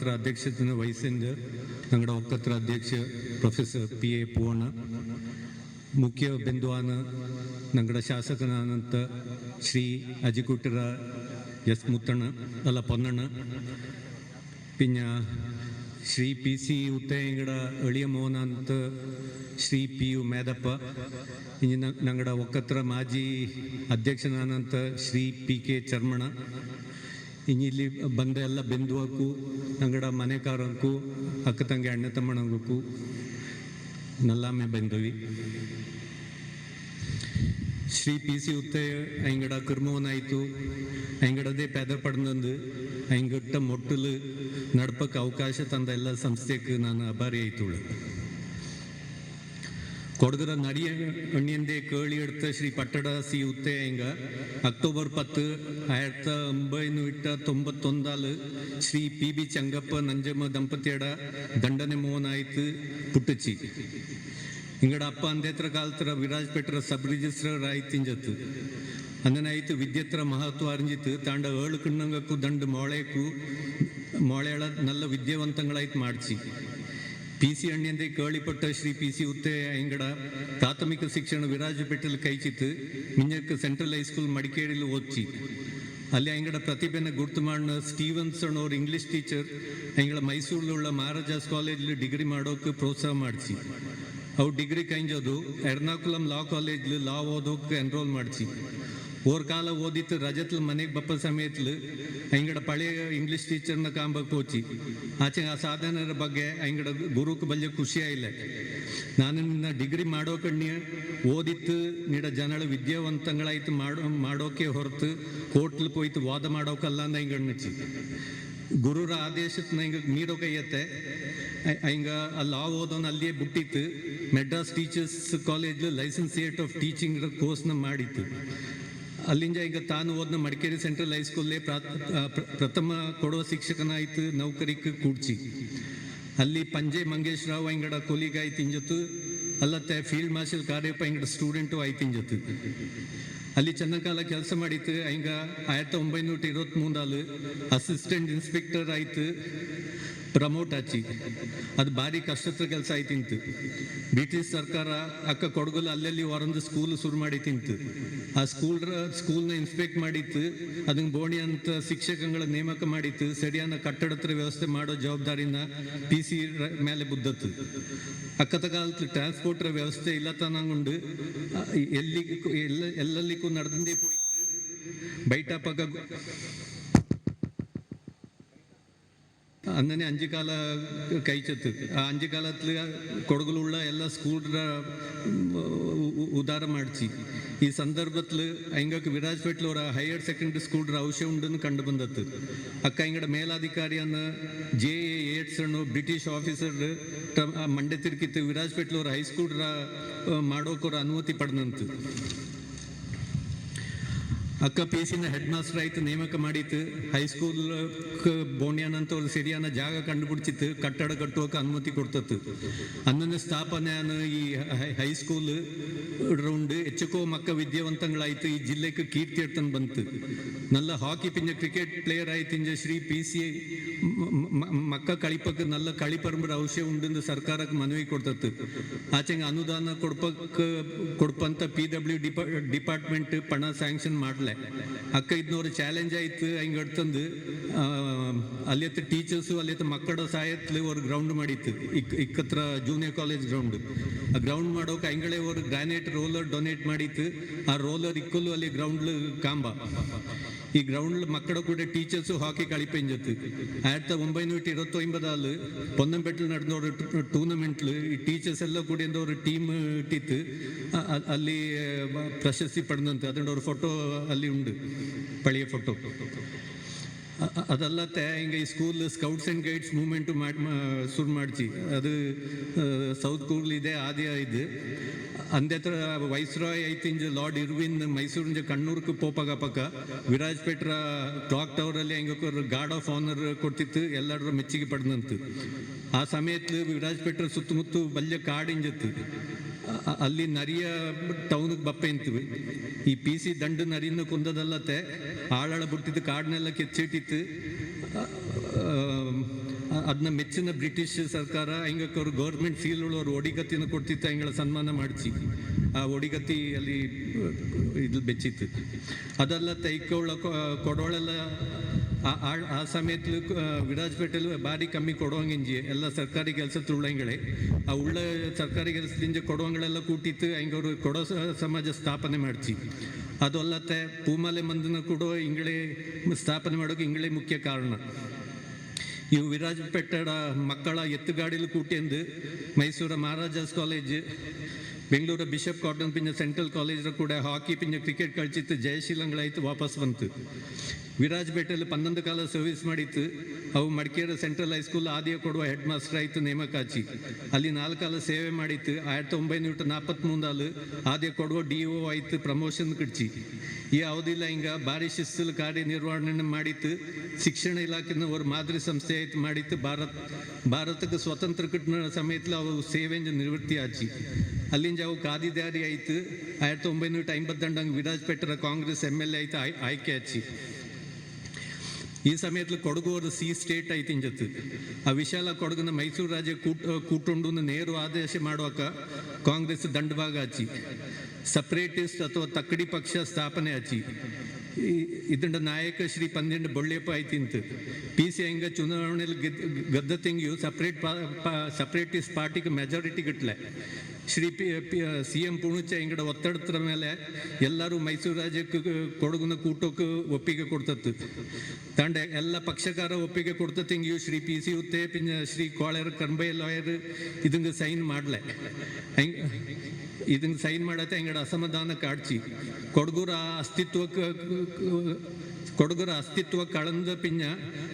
ഒക്കത്ര അധ്യക്ഷത്തിന് വൈസിന്റെ ഞങ്ങളുടെ ഒക്കത്ര അധ്യക്ഷ professor P A പൂവണ് മുഖ്യ ബിന്ദുവാണ് ഞങ്ങളുടെ ಶಾಸಕನಾದಂಥ ശ്രീ അജിക്കുട്ടറ എസ് മുത്തണ് അല്ല പൊന്നണ് പിന്നെ ശ്രീ പി സി ഉത്തയങ്കട എളിയ മോനാന്ത് ശ്രീ പി യു മേതപ്പ ഇനി ഞങ്ങളുടെ ഒക്കത്ര മാജി അധ്യക്ഷനാനന്ത് ശ്രീ പി കെ ചർമ്മണ. ಇನ್ನು ಇಲ್ಲಿ ಬಂದ ಎಲ್ಲ ಬೆಂದುವಕ್ಕೂ ನಂಗಡ ಮನೆಕಾರಕ್ಕೂ ಅಕ್ಕ ತಂಗಿ, ಅಣ್ಣ ತಮ್ಮಣಗೂ ನಲ್ಲಾಮೆ ಬೆಂದವಿ. ಶ್ರೀ ಪಿ ಸಿ ಉತ್ತಯ ಐಂಗಡ ಕುರ್ಮವನಾಯಿತು ಐಂಗಡದೇ ಪೆದ ಪಡ್ದಂದು ಐಂಗಟ್ಟ ಮೊಟ್ಟಲು ನಡ್ಪಕ್ಕೆ ಅವಕಾಶ ತಂದ ಎಲ್ಲ ಸಂಸ್ಥೆಗೆ ನಾನು ಅಭಾರಿ ಆಯ್ತುಳು കൊടുക്കുന്ന നടിയ എണ്ണിയന്റെ കേളിയെടുത്ത ശ്രീ പട്ടടാസി സി ഉത്തയങ്ക. അക്ടോബർ പത്ത് ആയിരത്തി ഒമ്പതിനൂറ്റി തൊമ്പത്തൊന്നാൽ ശ്രീ പി ബി ചങ്കപ്പ നഞ്ചമ്മ ദമ്പതിയുടെ ದಂಡನೆ മോനായിട്ട് പുട്ടിച്ചി. നിങ്ങളുടെ അപ്പ അന്തേത്ര കാലത്ര വിരാജ് പെട്ട സബ് രജിസ്ട്രർ ആയിത്തിഞ്ചത്ത് അങ്ങനായിട്ട് വിദ്യത്ര മഹത്വം അറിഞ്ഞിട്ട് താണ്ട ഏಳು ಕಿಣ್ಣಂಗಕ್ಕೂ ದಂಡು മോളേക്കു മോളേള നല്ല വിദ്യാവന്തങ്ങളായിട്ട് മാടിച്ചി. ಪಿಸಿ ಅಣ್ಣಿಯಂದೆ ಕೇಳಿಪಟ್ಟ ಶ್ರೀ ಪಿ ಸಿ ಉತ್ತೆಯ ಎಂಗಡ ಪ್ರಾಥಮಿಕ ಶಿಕ್ಷಣ ವಿರಾಜಪೇಟೆಲ್ ಕೈಚಿತ್ತು ಮಿಂಜಕ್ಕೆ ಸೆಂಟ್ರಲ್ ಹೈಸ್ಕೂಲ್ ಮಡಿಕೇರಿಲಿ ಓದ್ಚಿ ಅಲ್ಲಿ ಎಂಗಡ ಪ್ರತಿಭೆನ ಗುರ್ತು ಮಾಡಿದ ಸ್ಟೀವನ್ಸನ್ ಅವ್ರ ಇಂಗ್ಲಿಷ್ ಟೀಚರ್ ಎಂಗಳ ಮೈಸೂರಿലുള്ള ಮಹಾರಾಜಾಸ್ ಕಾಲೇಜಲ್ಲಿ ಡಿಗ್ರಿ ಮಾಡೋಕೆ ಪ್ರೋತ್ಸಾಹ ಮಾಡಿಸಿ ಅವ್ರು ಡಿಗ್ರಿ ಕೈಂಜೋದು ಎರ್ನಾಕುಲಂ ಲಾ ಕಾಲೇಜ್ ಲಾ ಓದೋಕೆ ಎನ್ರೋಲ್ ಮಾಡಿಸಿ ಓರ್ ಕಾಲ ಓದಿತ್ತು ರಜತ್ಲ ಮನೆಗೆ ಬಪ್ಪ ಸಮೇತ್ಲು ಐಂಗಡ ಪಳೆಯ ಇಂಗ್ಲೀಷ್ ಟೀಚರ್ನ ಕಾಂಬಕ್ಕೆ ಹೋಚಿ ಆಚೆ ಆ ಸಾಧನರ ಬಗ್ಗೆ ಹೆಂಗಡ ಗುರುಕ್ ಬಲ್ಯ ಖುಷಿ ಆಯಿಲ್ಲ ನಾನು ನಿನ್ನ ಡಿಗ್ರಿ ಮಾಡೋ ಕಣ್ಣಿ ಓದಿತ್ತು, ನಿಡ ಜನಳ ವಿದ್ಯಾವಂತಗಳಾಯ್ತು ಮಾಡೋ, ಮಾಡೋಕೆ ಹೊರತು ಕೋರ್ಟ್ಲ್ ಹೋಯ್ತು ವಾದ ಮಾಡೋಕಲ್ಲ ಅಂದ ಹಿಂಗಡ್ ನಚ್ಚಿ. ಗುರುರ ಆದೇಶದ ಹಿಂಗ ನೀಡೋಕೈಯತ್ತೆ ಹಿಂಗ ಅಲ್ಲಿ ಆ ಓದೋನ್ ಅಲ್ಲಿಯೇ ಬಿಟ್ಟಿತ್ತು. Madras teachers college licentiate of teaching ಕೋರ್ಸ್ನ ಮಾಡಿತ್ತು. ಅಲ್ಲಿಂದ ಈಗ ತಾನು ಓದ್ನ ಮಡಿಕೇರಿ ಸೆಂಟ್ರಲ್ ಪ್ರ- ಪ್ರಥಮ ಕೊಡುವ ಶಿಕ್ಷಕನಾಯ್ತು ನೌಕರಿಕ್ಕೆ ಕೂಡ್ಚಿ. ಅಲ್ಲಿ ಪಂಜೆ ಮಂಗೇಶ್ ರಾವ್ ಅಂಗಡ ಕೊಲಿಗ್ ಆಯ್ತು ಇಂಜತ್ತು ಅಲ್ಲತ್ತೆ ಫೀಲ್ಡ್ ಮಾರ್ಷಲ್ ಕಾರ್ಯಪ್ಪ ಇಂಗಡ ಸ್ಟೂಡೆಂಟು ಆಯ್ತು ಇಂಜತ್ತು ಅಲ್ಲಿ ಚೆನ್ನಕಾಲ ಕೆಲಸ ಮಾಡಿತ್ತು ಹಿಂಗ ಆಯಿರತ್ತಿ ಒಂಬೈನೂರ ಇರುವತ್ತ್ ಮೂಂದಾಲು ಅಸಿಸ್ಟೆಂಟ್ ಇನ್ಸ್ಪೆಕ್ಟರ್ ಆಯ್ತು. ಪ್ರಮೋಟ್ ಹಚ್ಚಿ ಅದು ಭಾರಿ ಕಷ್ಟದ ಕೆಲಸ ಆಯ್ತು ಬಿ ಬ್ರಿಟಿಷ್ ಸರ್ಕಾರ ಅಕ್ಕ ಕೊಡಗಲ್ ಅಲ್ಲಲ್ಲಿ ಹೊರೊಂದು ಸ್ಕೂಲ್ ಶುರು ಮಾಡಿ ತಿಂತು. ಆ ಸ್ಕೂಲ್ ಸ್ಕೂಲ್ನ ಇನ್ಸ್ಪೆಕ್ಟ್ ಮಾಡಿತ್ತು. ಅದನ್ನ ಬೋಣಿ ಅಂತ ಶಿಕ್ಷಕಗಳ ನೇಮಕ ಮಾಡಿತ್ತು. ಸರಿಯಾದ ಕಟ್ಟಡತ್ರ ವ್ಯವಸ್ಥೆ ಮಾಡೋ ಜವಾಬ್ದಾರಿನ ಪಿ ಸಿ ಮೇಲೆ ಬುದ್ದತ್ತು. ಅಕ್ಕತ ಕಾಲದ ಟ್ರಾನ್ಸ್ಪೋರ್ಟ್ ವ್ಯವಸ್ಥೆ ಇಲ್ಲ ತನಗೊಂಡು ಎಲ್ಲಿ, ಎಲ್ಲ ಎಲ್ಲಲ್ಲಿಗೂ ನಡೆದಂದೇ ಬೈಟಾ ಪಕ್ಕ അങ്ങനെ അഞ്ചു കാല കഴിച്ചത്ത് ആ അഞ്ചു കാലത്തിൽ കൊടകിലുള്ള എല്ലാ സ്കൂളിൻ്റെ ಉದಾರ ಮಾಡಿಸಿ ಈ ಸಂದರ್ಭದಲ್ಲಿ ಹಿಂಗಕ್ಕೆ ವಿರಾಜ್ಪೇಟ್ಲ ಅವರ ಹೈಯರ್ ಸೆಕೆಂಡರಿ ಸ್ಕೂಲ್ ಅವಶ್ಯ ಉಂಡನ್ನು ಕಂಡು ಬಂದತ್ತು ಅಕ್ಕ ಹಿಂಗಡ ಮೇಲಾಧಿಕಾರಿಯನ್ನ ಜೆ ಎ ಏಟ್ಸ್ ಅನ್ನು ಬ್ರಿಟಿಷ್ ಆಫೀಸರ್ ಮಂಡೆ ತಿರ್ಕಿತ್ತು ವಿರಾಜ್ಪೇಟ್ಲ ಅವರ ಹೈಸ್ಕೂಲ್ ಮಾಡೋಕೋರ ಅನುಮತಿ ಪಡೆದಂತು ಅಕ್ಕ ಪಿ ಸಿನ ಹೆಡ್ ಮಾಸ್ಟರ್ ಆಯ್ತು ನೇಮಕ ಮಾಡಿತ್ತು ಹೈಸ್ಕೂಲ್ ಬೋಣಿಯನ್ ಅಂತ ಅವ್ರು ಸರಿಯಾದ ಜಾಗ ಕಂಡುಬಿಡ್ತಿತ್ತು ಕಟ್ಟಡ ಕಟ್ಟುವಕ್ಕೆ ಅನುಮತಿ ಕೊಡ್ತತ್ತು ಅನ್ನೊಂದು ಸ್ಥಾಪನೆ ಈ ಹೈ- ಹೈಸ್ಕೂಲ್ ರೌಂಡ್ ಹೆಚ್ಚಕೋ ಮಕ್ಕ ವಿದ್ಯಾವಂತಗಳಾಯ್ತು ಈ ಜಿಲ್ಲೆಗೆ ಕೀರ್ತಿ ಎಡ್ತನ್ ಬಂತು ನಲ್ಲ ಹಾಕಿ ಪಿಂಜ ಕ್ರಿಕೆಟ್ ಪ್ಲೇಯರ್ ಆಯ್ತು ಇಂಜ ಶ್ರೀ ಪಿ ಸಿ ಮಕ್ಕ ಕಳಿಪಕ್ಕೆ ನಲ್ಲ ಕಳಿಪರಂಬ್ರ ಅವಶ್ಯ ಉಂಡಿಂದ ಸರ್ಕಾರಕ್ಕೆ ಮನವಿ ಕೊಡ್ತತ್ತು. ಆಚೆಂಗ ಅನುದಾನ ಕೊಡ್ಪಕ್ ಕೊಡ್ಪಂತ ಪಿ ಡಬ್ಲ್ಯೂ ಡಿಪಾರ್ಟ್ಮೆಂಟ್ ಪಣ ಸ್ಯಾಂಕ್ಷನ್ ಮಾಡ್ಲೆ. ಅಕ್ಕ ಇದ್ನವ್ರು ಚಾಲೆಂಜ್ ಆಯ್ತು, ಹಿಂಗೆ ಅಡ್ತಂದು ಅಲ್ಲಿಯತ್ತ ಟೀಚರ್ಸು ಅಲ್ಲಿಯತ್ತ ಮಕ್ಕಳ ಸಾಯತ್ಲಿ ಅವ್ರು ಗ್ರೌಂಡ್ ಮಾಡಿತ್ತು. ಇಕ್, ಇಕ್ಕತ್ರ ಜೂನಿಯರ್ ಕಾಲೇಜ್ ಗ್ರೌಂಡ್. ಆ ಗ್ರೌಂಡ್ ಮಾಡೋಕೆ ಹಿಂಗಳೆ ಅವ್ರು ಗ್ರಾನೈಟ್ ರೋಲರ್ ಡೊನೇಟ್ ಮಾಡಿತ್ತು. ಆ ರೋಲರ್ ಇಕ್ಕಲು ಅಲ್ಲಿ ಗ್ರೌಂಡ್ ಕಾಂಬ. ಈ ಗ್ರೌಂಡ್ ಮಕ್ಕಳ ಕೂಡ ಟೀಚರ್ಸು ಹಾಕಿ ಕಳಿಪೆಂಜತ್ತು ಆಯ್ತ ಒಂಬೈನೂರ ಇರತ್ತು ಒಂಬದಲ್ಲಿ ಪೊನ್ನಂಪೆಟ್ಟಲ್ ನಡೆದ ஒரு ಟೂರ್ನಮೆಂಟ್ ಈ ಟೀಚರ್ಸ್ ಎಲ್ಲ ಕೂಡ ಎಂದ ಒಂದು ಟೀಮ್ ಇಟ್ಟಿತ್ತು ಅಲ್ಲಿ ಪ್ರಶಸ್ತಿ ಪಡೆದಂತೆ ಅದೊಂದು ಫೋಟೋ ಅಲ್ಲಿ ಉಂಟು ಪಳೆಯ ಫೋಟೋ ಅದಲ್ಲತ್ತೆ, ಹಿಂಗೆ ಈ school scouts and guides movement ಮಾಡಿ ಶುರು ಮಾಡ್ಜಿ ಅದು ಸೌತ್ ಕೂರ್ಲ್ ಇದೆ ಆದಿ ಇದು ಅಂದೆತ್ರ ಥರ ವೈಸ್ರಾಯ್ ಐತಿಂಜ್ ಲಾರ್ಡ್ ಇರ್ವಿನ್ ಮೈಸೂರಿನ ಕಣ್ಣೂರ್ಗೆ ಪೋಪಾಗ ಪಕ್ಕ ವಿರಾಜ್ಪೇಟ್ರ ಕ್ಲಾಕ್ ಟವರಲ್ಲಿ ಹೆಂಗಕ್ಕೋರು ಗಾರ್ಡ್ ಆಫ್ ಆನರ್ ಕೊಡ್ತಿತ್ತು ಎಲ್ಲರೂ ಮೆಚ್ಚುಗೆ ಪಡೆದಂತು. ಆ ಸಮಯದಲ್ಲಿ ವಿರಾಜ್ಪೇಟ್ರ ಸುತ್ತಮುತ್ತ ಬಲ್ಯ ಕಾಡಿಂಜಿತ್ತು. ಅಲ್ಲಿ ನರಿಯ ಟೌನ್ಗೆ ಬಪ್ಪೆ ಅಂತೀವಿ. ಈ ಪಿ ಸಿ ದಂಡು ನರಿನ ಕುಂದದಲ್ಲತ್ತೆ, ಆಳಾಳ ಬಿಟ್ಟಿದ್ದು ಕಾಡನ್ನೆಲ್ಲ ಕೆಚ್ಚಿಟ್ಟಿತ್ತು. ಅದನ್ನ ಮೆಚ್ಚಿನ ಬ್ರಿಟಿಷ್ ಸರ್ಕಾರ ಅವ್ರು ಗೌರ್ಮೆಂಟ್ ಫೀಲ್ ಅವ್ರು ಒಡಿಗತ್ತಿನ ಕೊಡ್ತಿತ್ತು, ಹಿಂಗಳ ಸನ್ಮಾನ ಮಾಡಿಸಿ. ಆ ಒಡಿಗತ್ತಿ ಅಲ್ಲಿ, ಇದು ಬೆಚ್ಚಿತ್ತು. ಅದೆಲ್ಲ ತೈಕೊಳ್ಳ ಕೊಡೋಳೆಲ್ಲ ಆ- ಆ- ಆ ಪೇಟೆಲ್ ಬಾರಿ ಕಮ್ಮಿ ಕೊಡುವಂಗಿಂಜಿ ಎಲ್ಲ ಸರ್ಕಾರಿ ಕೆಲಸ ತುಳ್ಳಂಗಳೇ ಆ ಉಳ್ಳ ಸರ್ಕಾರಿ ಕೆಲಸದಿಂದ ಕೊಡುವಂಗಳೆಲ್ಲ ಕೂಟಿತ್ತು ಹಿಂಗವ್ರು ಕೊಡೋ ಸಮಾಜ ಸ್ಥಾಪನೆ ಮಾಡ್ತಿ ಅದು ಅಲ್ಲತ್ತೆ, ಪೂಮಾಲೆ ಮಂದನ ಕೂಡ ಇಂಗಳೇ ಸ್ಥಾಪನೆ ಮಾಡೋಕೆ ಇಂಗಳೇ ಮುಖ್ಯ ಕಾರಣ. ಇವು ವಿರಾಜಪೇಟೆಡ ಮಕ್ಕಳ ಎತ್ತುಗಾಡಿಲು ಕೂಟೆಂದು ಮೈಸೂರ Maharaja's college, Bengaluru bishop cotton ಪಿಂಜ ಸೆಂಟ್ರಲ್ ಕಾಲೇಜ್ ಕೂಡ ಹಾಕಿ ಪಿಂಜ ಕ್ರಿಕೆಟ್ ಕಳ್ಚಿತ್ತು ಜಯಶೀಲಂಗಳಾಯ್ತು ವಾಪಸ್ ಬಂತು. ವಿರಾಜಪೇಟೆಯಲ್ಲಿ ಪನ್ನೊಂದು ಕಾಲ ಸರ್ವಿಸ್ ಮಾಡಿತ್ತು. ಅವು ಮಡಿಕೇರಿ ಸೆಂಟ್ರಲ್ ಹೈಸ್ಕೂಲ್ ಆದಿಯ ಕೊಡುವ ಹೆಡ್ ಮಾಸ್ಟರ್ ಆಯಿತು ನೇಮಕಾಚಿ. ಅಲ್ಲಿ ನಾಲ್ಕು ಕಾಲ ಸೇವೆ ಮಾಡಿತ್ತು. ಆಯಿರತ್ತಿ ಒಂಬೈನೂರ ನಾಲ್ಪತ್ಮೂಂದಲ್ಲಿ ಆದಿಯ ಕೊಡುವ ಡಿ ಒ ಆಯಿತು ಪ್ರಮೋಷನ್ ಕಡ್ಚಿ ಈ ಅವಧಿಲ್ಲ ಹಿಂಗೆ ಭಾರಿ ಶಿಸ್ಸಲ್ಲಿ ಕಾರ್ಯನಿರ್ವಹಣೆ ಮಾಡಿತ್ತು. ಶಿಕ್ಷಣ ಇಲಾಖೆನ ಅವ್ರ ಮಾದರಿ ಸಂಸ್ಥೆ ಆಯ್ತು ಮಾಡಿತ್ತು. ಭಾರತ್, ಭಾರತಕ್ಕೆ ಸ್ವತಂತ್ರ ಕಟ್ಟಿನ ಸಮಯದಲ್ಲಿ ಅವು ಸೇವೆಂಜ ನಿವೃತ್ತಿ ಆಚಿ. ಅಲ್ಲಿಂದ ಅವು ಕಾದಿದಾರಿ ಆಯಿತು. ಆಯಿರತ್ತಿ ಒಂಬೈನೂರ ವಿರಾಜ್ ವಿರಾಜ್ಪೇಟರ ಕಾಂಗ್ರೆಸ್ ಎಂ ಎಲ್ ಎ ಆಯ್ತು ಆಯ್ಕೆ ಆಚಿ. ಈ ಸಮಯದಲ್ಲಿ ಕೊಡಗು ഒരു ಸಿ ಸ್ಟೇಟ್ ಐತಿ ಇಂಜತ್ತು ಆ ವಿಶಾಲ ಕೊಡಗನ್ನ ಮೈಸೂರು ರಾಜ್ಯ ಕೂಟ ಕೂಟೊಂಡು ನೇರು ಆದೇಶ ಮಾಡುವಾಗ ಕಾಂಗ್ರೆಸ್ ದಂಡಭಾಗ ಹಚ್ಚಿ. ಸಪ್ರೇಟಿಸ್ಟ್ ಅಥವಾ ತಕ್ಕಡಿ ಪಕ್ಷ ಸ್ಥಾಪನೆ ಹಚ್ಚಿ. ಇದಂಡ ನಾಯಕ ಶ್ರೀ ಪಂದ್ಯಂಡ ಬೊಳ್ಳೆಪ್ಪ ಆಯ್ತಿಂತ ಪಿ ಸಿ ಹಂಗ ಚುನಾವಣೆಯಲ್ಲಿ ಗೆದ್ದ ತಿಂಗಿಯು ಸಪ್ರೇಟ್ ಸಪ್ರೇಟಿಸ್ಟ್ ಪಾರ್ಟಿಗೆ majority ಗಿಟ್ಲೆ. Shri P C M Poonacha ಹಿಂಗಡ ಒತ್ತಡದ ಮೇಲೆ ಎಲ್ಲರೂ ಮೈಸೂರು ರಾಜ್ಯಕ್ಕೆ ಕೊಡಗುನ ಕೂಟಕ್ಕೆ ಒಪ್ಪಿಗೆ ಕೊಡ್ತತ್ತು. ತಂಡೆ, ಎಲ್ಲ ಪಕ್ಷಕಾರ ಒಪ್ಪಿಗೆ ಕೊಡ್ತತ್ತು. ಹಿಂಗಿಯು ಶ್ರೀ ಪಿ ಸಿ ಉತ್ತೆ ಶ್ರೀ ಕೋಳೆರ್ ಕರ್ಬೈ ಲಾಯರ್ ಇದಂಗ ಸೈನ್ ಮಾಡಲೆ. ಹೆಂಗೆ, ಇದನ್ನ ಸೈನ್ ಮಾಡತ್ತೆ ಹೆಂಗಡ ಅಸಮಾಧಾನ ಕಾಡ್ಚಿ. ಕೊಡಗುರ ಅಸ್ತಿತ್ವಕ್ಕೆ ಕೊಡಗುರ ಅಸ್ತಿತ್ವ ಕಳಂದ ಪಿಂಜ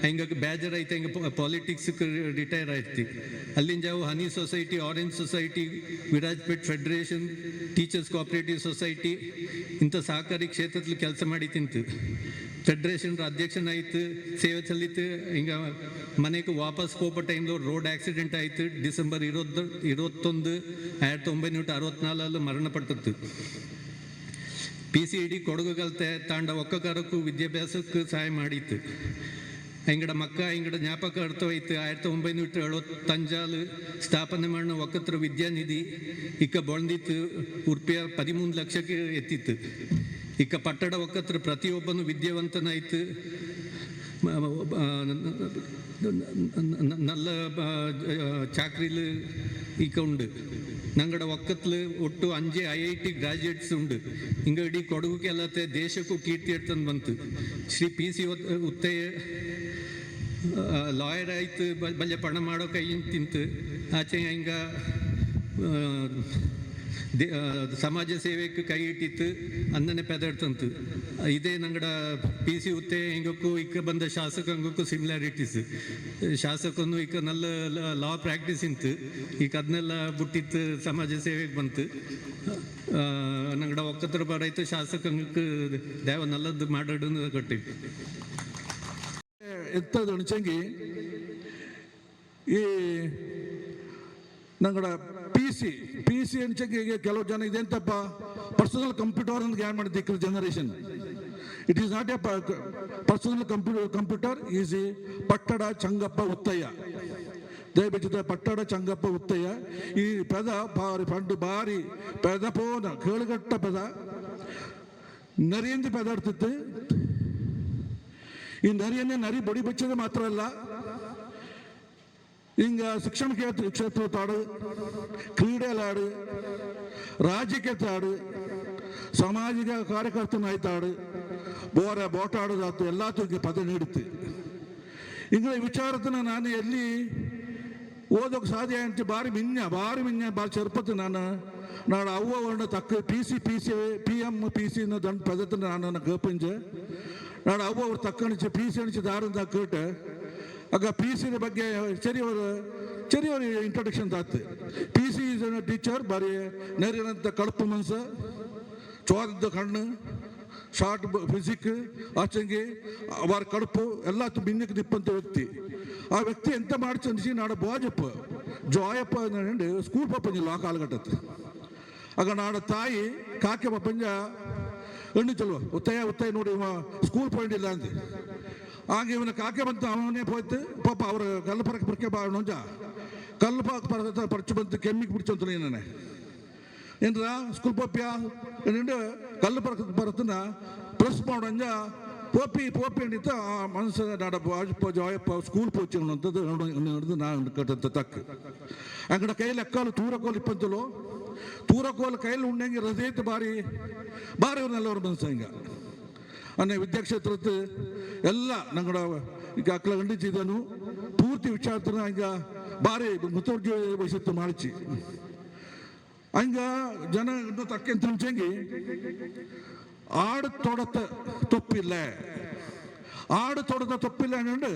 ಹಿಂಗ ಐತೆ ಹಿಂಗ ಪಾಲಿಟಿಕ್ಸ್ ರಿಟೈರ್ ಆಯ್ತಿ. ಅಲ್ಲಿಂದ ಜಾವು honey society orange society Virajpet federation teachers cooperative society ಇಂಥ ಸಹಕಾರಿ ಕ್ಷೇತ್ರದಲ್ಲಿ ಕೆಲಸ ಮಾಡಿ ತಿಂತು. ಫೆಡರೇಷನ್ ಅಧ್ಯಕ್ಷನಾಯ್ತು ಸೇವೆ ಸಲ್ಲಿತ್ತು ಹಿಂಗ ಮನೆಗೆ ವಾಪಸ್ ಹೋಗೋ ಟೈಮ್ದು ರೋಡ್ ಆಕ್ಸಿಡೆಂಟ್ ಆಯ್ತು. ಡಿಸೆಂಬರ್ ಇರೋದ್ ಇರುವತ್ತೊಂದು ಆಯಿರತ್ತಿ ಒಂಬೈನೂರ ಮರಣ ಮರಣಪಟ್ಟದ್ದು ಪಿ ಸಿ ಇಡಿ ಕೊಡಗು ಕಲ್ತೆ ತಾಂಡ ಒಕ್ಕಕಾರಕ್ಕೂ ವಿದ್ಯಾಭ್ಯಾಸಕ್ಕೂ ಸಹಾಯ ಮಾಡಿತ್ತು ಹಿಂಗಡ ಮಕ್ಕ ಹಿಂಗಡ ಜ್ಞಾಪಕ ಅರ್ಥವಾಯ್ತು ಆಯಿರತ್ತಿ ಒಂಬೈನೂರ ಎಳುವತ್ತಂಜಾಲು ಸ್ಥಾಪನೆ ಮಾಡಿದ ಒಕ್ಕತ್ರ ವಿದ್ಯಾನಿಧಿ ಇಕ್ಕ ಬೊಳ್ದಿತ್ತು ಉರ್ಪಿಯ ಪದಿಮೂರು ಲಕ್ಷಕ್ಕೆ ಎತ್ತಿತ್ತು ಇಕ್ಕ ಪಟ್ಟಡ ಒಕ್ಕತ್ರ ಪ್ರತಿಯೊಬ್ಬನು ವಿದ್ಯಾವಂತನಾಯ್ತು ನಲ್ಲ ಚಾಕ್ರಿಲ್ ಈಕ ನ- ನಂಗಡ ಒಕ್ಕತ್ಲು ಒಟ್ಟು ಅಂಜೆ ಐ ಐ ಟಿ ಗ್ರಾಜ್ಯುಯೇಟ್ಸ್ ಉಂಡು. ಹಿಂಗ ಇಡೀ ಕೊಡಗು ಕೆಲತ್ತೆ ದೇಶಕ್ಕೂ ಕೀರ್ತಿ ಎಡ್ತಂದು ಬಂತು. Shri P C Uthaiah lawyer ಆಯ್ತು ಬಲ್ಯ ಪಣ ಮಾಡೋಕೆ ತಿಂತು. ಆಚೆ ಹಿಂಗ ಸಮಾಜ ಸೇವೆಗೆ ಕೈ ಇಟ್ಟಿತ್ತು ಅಂದನೆ ಪೆದಾಡ್ತಂತು ಇದೇ ನಂಗಡ ಪಿ ಸಿ ಉತ್ತೆ ಹಿಂಗಕ್ಕೂ, ಇಕ್ಕ ಬಂದ ಶಾಸಕಂಗಕ್ಕೂ ಸಿಮಿಲಾರಿಟೀಸ್ ಶಾಸಕನು ಇಕ್ಕ ನಲ್ಲ ಲಾ ಪ್ರಾಕ್ಟೀಸ್ ಇಂತು. ಈಗ ಅದನ್ನೆಲ್ಲ ಬಿಟ್ಟಿತ್ತು, ಸಮಾಜ ಸೇವೆಗೆ ಬಂತು. ನಂಗಡ ಒಕ್ಕತ್ರ ಬರಾಯ್ತು ಶಾಸಕಂಗಕ್ಕೆ ದೇವ ನಲ್ಲದ್ದು ಮಾಡಾಡು ಕೊಟ್ಟಿವಿ ಎತ್ತದು ಈ ನಂಗಡ ಪಿ ಸಿ ಪಿ ಸಿ ಈಗ ಕೆಲವು ಜನ ಇದೆಂತಪ್ಪ? ಪರ್ಸನಲ್ ಕಂಪ್ಯೂಟರ್ ಅಂತ ಗ್ಯಾನ್ ಮಾಡಿದ್ದೆ ಕೆಲವು generation it is not a personal computer computer is a Pattada Changappa Uthaiah. ದಯವಿಟ್ಟು ಪಟ್ಟಡ ಚಂಗಪ್ಪ ಉತ್ತಯ್ಯ. ಈ ಪದ ಬಾರಿ ಪಂಡು ಬಾರಿ ಪೆದ, ಪೋನ, ಕೇಳುಗಟ್ಟ ಪದ. ನರಿಯಂದು ಪದಾಡ್ತಿತ್ತು ಈ ನರಿಯನ್ನೇ ನರಿ ಬಡಿ ಬಚ್ಚದ ಮಾತ್ರ ಅಲ್ಲ. ಹಿಂಗ ಶಿಕ್ಷಣ ಕ್ಷೇತ್ರ ಕ್ಷೇತ್ರ ತಾಡು ಕ್ರೀಡೆಲಾಡು ರಾಜಕೀಯ ಸಾಮಾಜಿಕ ಕಾರ್ಯಕರ್ತನಾಯ್ತಾಡು ಬೋರ ಬೋಟಾಡೋದಾತು ಎಲ್ಲಾತು ಹಿಂಗೆ ಪದ ನೀಡುತ್ತೆ ಇಂಗಳ ವಿಚಾರತನ ನಾನು ಎಲ್ಲಿ ಓದೋಕೆ ಸಾಧ್ಯ ಅಂತ ಬಾರಿ ಮಿನ್ಯ ಬಾರಿ ಮಿನ್ಯ ಬಾರಿ ಚೆರುಪತ್ತು ನಾನು ನಾಡು ಅವ್ವ ವರ್ಣ ತಕ್ಕ P C P C P M P C ದಂಡ ಪದ್ಧತಿ ನಾನು ಗಪಂಜೆ ನಾಡು ಅವ್ವ ಅವ್ರು ತಕ್ಕಣಿಸಿ ಪಿ ಸಿ ಅಣಿಸಿ ದಾರಿಂದ ಕೇಟ ಆಗ ಪಿ ಸಿನ ಬಗ್ಗೆ ಚೆರಿಯವರು ಚೆರಿಯವರು ಇಂಟ್ರೊಡಕ್ಷನ್ ತಾತು ಪಿ ಸಿ ಇಸ್ ಟೀಚರ್ ಬಾರಿ ನೆರಿನಂಥ ಕಳಪು ಮನ್ಸ ಚೋದದ ಕಣ್ಣು ಶಾರ್ಟ್ ಫಿಸಿಕ್ ಆಚಂಗಿ, ಅವರ ಕಡುಪು ಎಲ್ಲ ಬಿನ್ನಕ್ಕೆ ದಿಪ್ಪಂತ ವ್ಯಕ್ತಿ. ಆ ವ್ಯಕ್ತಿ ಎಂತ ಮಾಡಿಸಿ ನಾಡ ಬೋಜಪ್ಪ, ಜೋಯಪ್ಪ ಸ್ಕೂಲ್ ಪಪ್ಪಂಜಿಲ್ಲ ಆ ಕಾಲಘಟ್ಟ ಆಗ ನಾಡ ತಾಯಿ, ಕಾಕೆ ಪಪ್ಪಂಜ ಎಣ್ಣು ಚಲುವ ಉತ್ತಯ ಉತ್ತಯ ನೋಡಿ ಸ್ಕೂಲ್ ಪಾಯಿಂಟ್ ಇಲ್ಲ ಆಗ ಇವನ ಕಾಕೆ ಬಂತು ಅವನೇ ಹೋಯ್ತು ಪಾಪ ಅವ್ರ ಕಲ್ಲು ಪರಕ್ಕೆ ಪರಕೆ ಬಾಣೋಂಜ ಕಲ್ಲು ಪಾಕ ಪರಕ ಪರಚು ಬಂತು ಕೆಮ್ಮಿಗೆ ಬಿಡ್ಚಂತ ನೀನೇ ಏನ್ರ ಸ್ಕೂಲ್ ಪೋಪಿಯ ಏನಂದ್ರೆ ಕಲ್ಲು ಪರಕ ಬರತನ ಪ್ರೆಸ್ ಮಾಡೋಂಜ ಪೋಪಿ ಪೋಪಿ ಅಂಡಿತ ಆ ಮನಸ್ಸು ನಾಡ ವಾಜಪ್ಪ ಜಾಯಪ್ಪ ಸ್ಕೂಲ್ ಪೋಚಿ ಅನ್ನೋಂಥದ್ದು ಹಿಡಿದು ನಾನು ಕಟ್ಟಂತ ತಕ್ಕ ಅಂಗಡ ಕೈಲಿ ಎಕ್ಕಾಲು ತೂರಕೋಲು ಇಪ್ಪಂತಲು ತೂರಕೋಲು ಕೈಲಿ ಉಣ್ಣಂಗೆ ಹೃದಯದ ಬಾರಿ ಬಾರಿ ಅವ್ರನ್ನೆಲ್ಲವ್ರ ಮನಸ್ಸು ಹಿಂಗ ಅನ್ನೆ ವಿದ್ಯಾಕ್ಷೇತ್ರದ್ದು ಎಲ್ಲ ನಂಗಡ ಈಗ ಅಕ್ಕಲ ಗಂಡಿಸಿದನು ಪೂರ್ತಿ ವಿಚಾರತನ ಹಿಂಗ ಬಾರಿ ಮುತುವರ್ಜಿ ವಹಿಸಿತ್ತು ಮಾಡಿಸಿ ಹಂಗ ಜನ ಇನ್ನು ತಕ್ಕ ತಿಳಿಸಂಗಿ ಆಡು ತೊಡತ ತಪ್ಪಿಲ್ಲ ಆಡು ತೊಡತ ತಪ್ಪಿಲ್ಲ ಅನ್ನಂಡು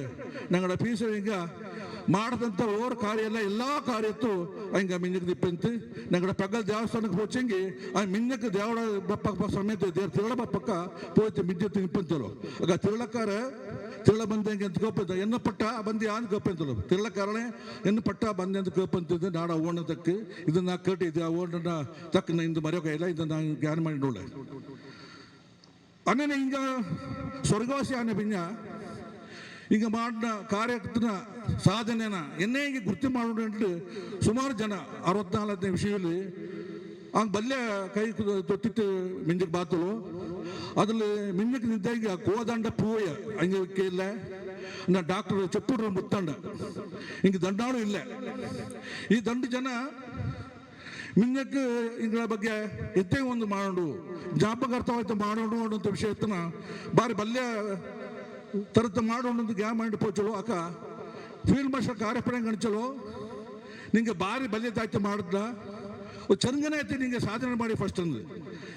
ഞങ്ങളുടെ പീസ് ಹಿಂಗ ಮಾಡಿದಂಥ ಓರ್ ಕಾರ್ಯ ಎಲ್ಲ ಎಲ್ಲ ಕಾರ್ಯತ್ತು ಹಂಗೆ ಮಿಂಜಕ್ಕೆ ದಿಪ್ಪಂತೆ ನಂಗಡೆ ಪಗಲ್ ದೇವಸ್ಥಾನಕ್ಕೆ ಹೋಚಂಗೆ ಆ ಮಿಂಜಕ್ಕೆ ದೇವಡ ಬಪ್ಪ ಸಮೇತ ದೇವ್ರ ತಿರುಳ ಬಪ್ಪಕ್ಕ ಪೋಯ್ತು ಮಿಂಜ ತಿಂಪಂತರು ಆಗ ತಿರುಳಕ್ಕಾರ ತಿರುಳ ಬಂದೆ ಅಂತ ಕೋಪಂತ ಎನ್ನ ಪಟ್ಟ ಬಂದಿ ಆನ್ ಕೋಪಂತಲು ತಿರುಳ ಕಾರಣೆ ಎನ್ನ ಪಟ್ಟ ಬಂದೆ ಅಂತ ಕೋಪಂತಿದ್ದ ನಾಡ ಓಣ ತಕ್ಕ ಇದನ್ನ ಕೇಟಿದ ಇದು ಆ ಓಣನ ತಕ್ಕನ ಇಂದು ಮರೆಯೋಕ ಇಲ್ಲ ಇದನ್ನ ಜ್ಞಾನ ಮಾಡಿ ನೋಡ ಅನ್ನ ಹಿಂಗ ಸ್ವರ್ಗವಾಸಿ ಆನೆ ಬಿಂಜ ಹಿಂಗ ಮಾಡಿದ ಕಾರ್ಯಕರ್ತನ ಸಾಧನೆನ ಎನ್ನೇ ಹಿಂಗೆ ಗುರ್ತಿ ಮಾಡೋಣ ಸುಮಾರು ಜನ ಅರವತ್ನಾಲ್ಕನೇ ವಿಷಯದಲ್ಲಿ ಹಂಗೆ ಬಲ್ಯ ಕೈ ತೊಟ್ಟಿತ್ತು ಮಿಂಜಕ್ಕೆ ಬಾತಲು. ಅದ್ರಲ್ಲಿ ಮಿಂಜಕ್ಕೆ ನಿಂತ ಈಗ ಕೋದಂಡ ಪೂಯ ಹಂಗೆ ಇಲ್ಲ. ನಾ ಡಾಕ್ಟರ್ ಚೆಪ್ಪುಡ್ರ ಮುತ್ತಂಡ. ಹಿಂಗೆ ದಂಡಾಳು ಇಲ್ಲ. ಈ ದಂಡು ಜನ ಮಿಂಜಕ್ಕೆ ಇದ್ರ ಬಗ್ಗೆ ಎತ್ತೇ ಒಂದು ಮಾಡೋಣ ಜ್ಞಾಪಕಾರ್ಥವಾಯ್ತು ಮಾಡೋಣ ಅನ್ನೋಂಥ ವಿಷಯತನ ಬಾರಿ ಬಲ್ಯ ತರತ್ತ ಮಾಡೋಣೊಂದು ಗ್ಯಾ ಮಾಡಿ ಪೋಚಲು ಆಕ ಫೀಲ್ಡ್ ಮಾಸ್ಟರ್ ಕಾರ್ಯಪಡೆ ಗಣಿಸಲು ನಿಂಗೆ ಭಾರಿ ಬಲ್ಯತಾಯ್ತು ಮಾಡಿದ್ದ ಚಂದನೇ ಐತಿ ನಿಂಗೆ ಸಾಧನೆ ಮಾಡಿ ಫಸ್ಟ್ ಅಂದು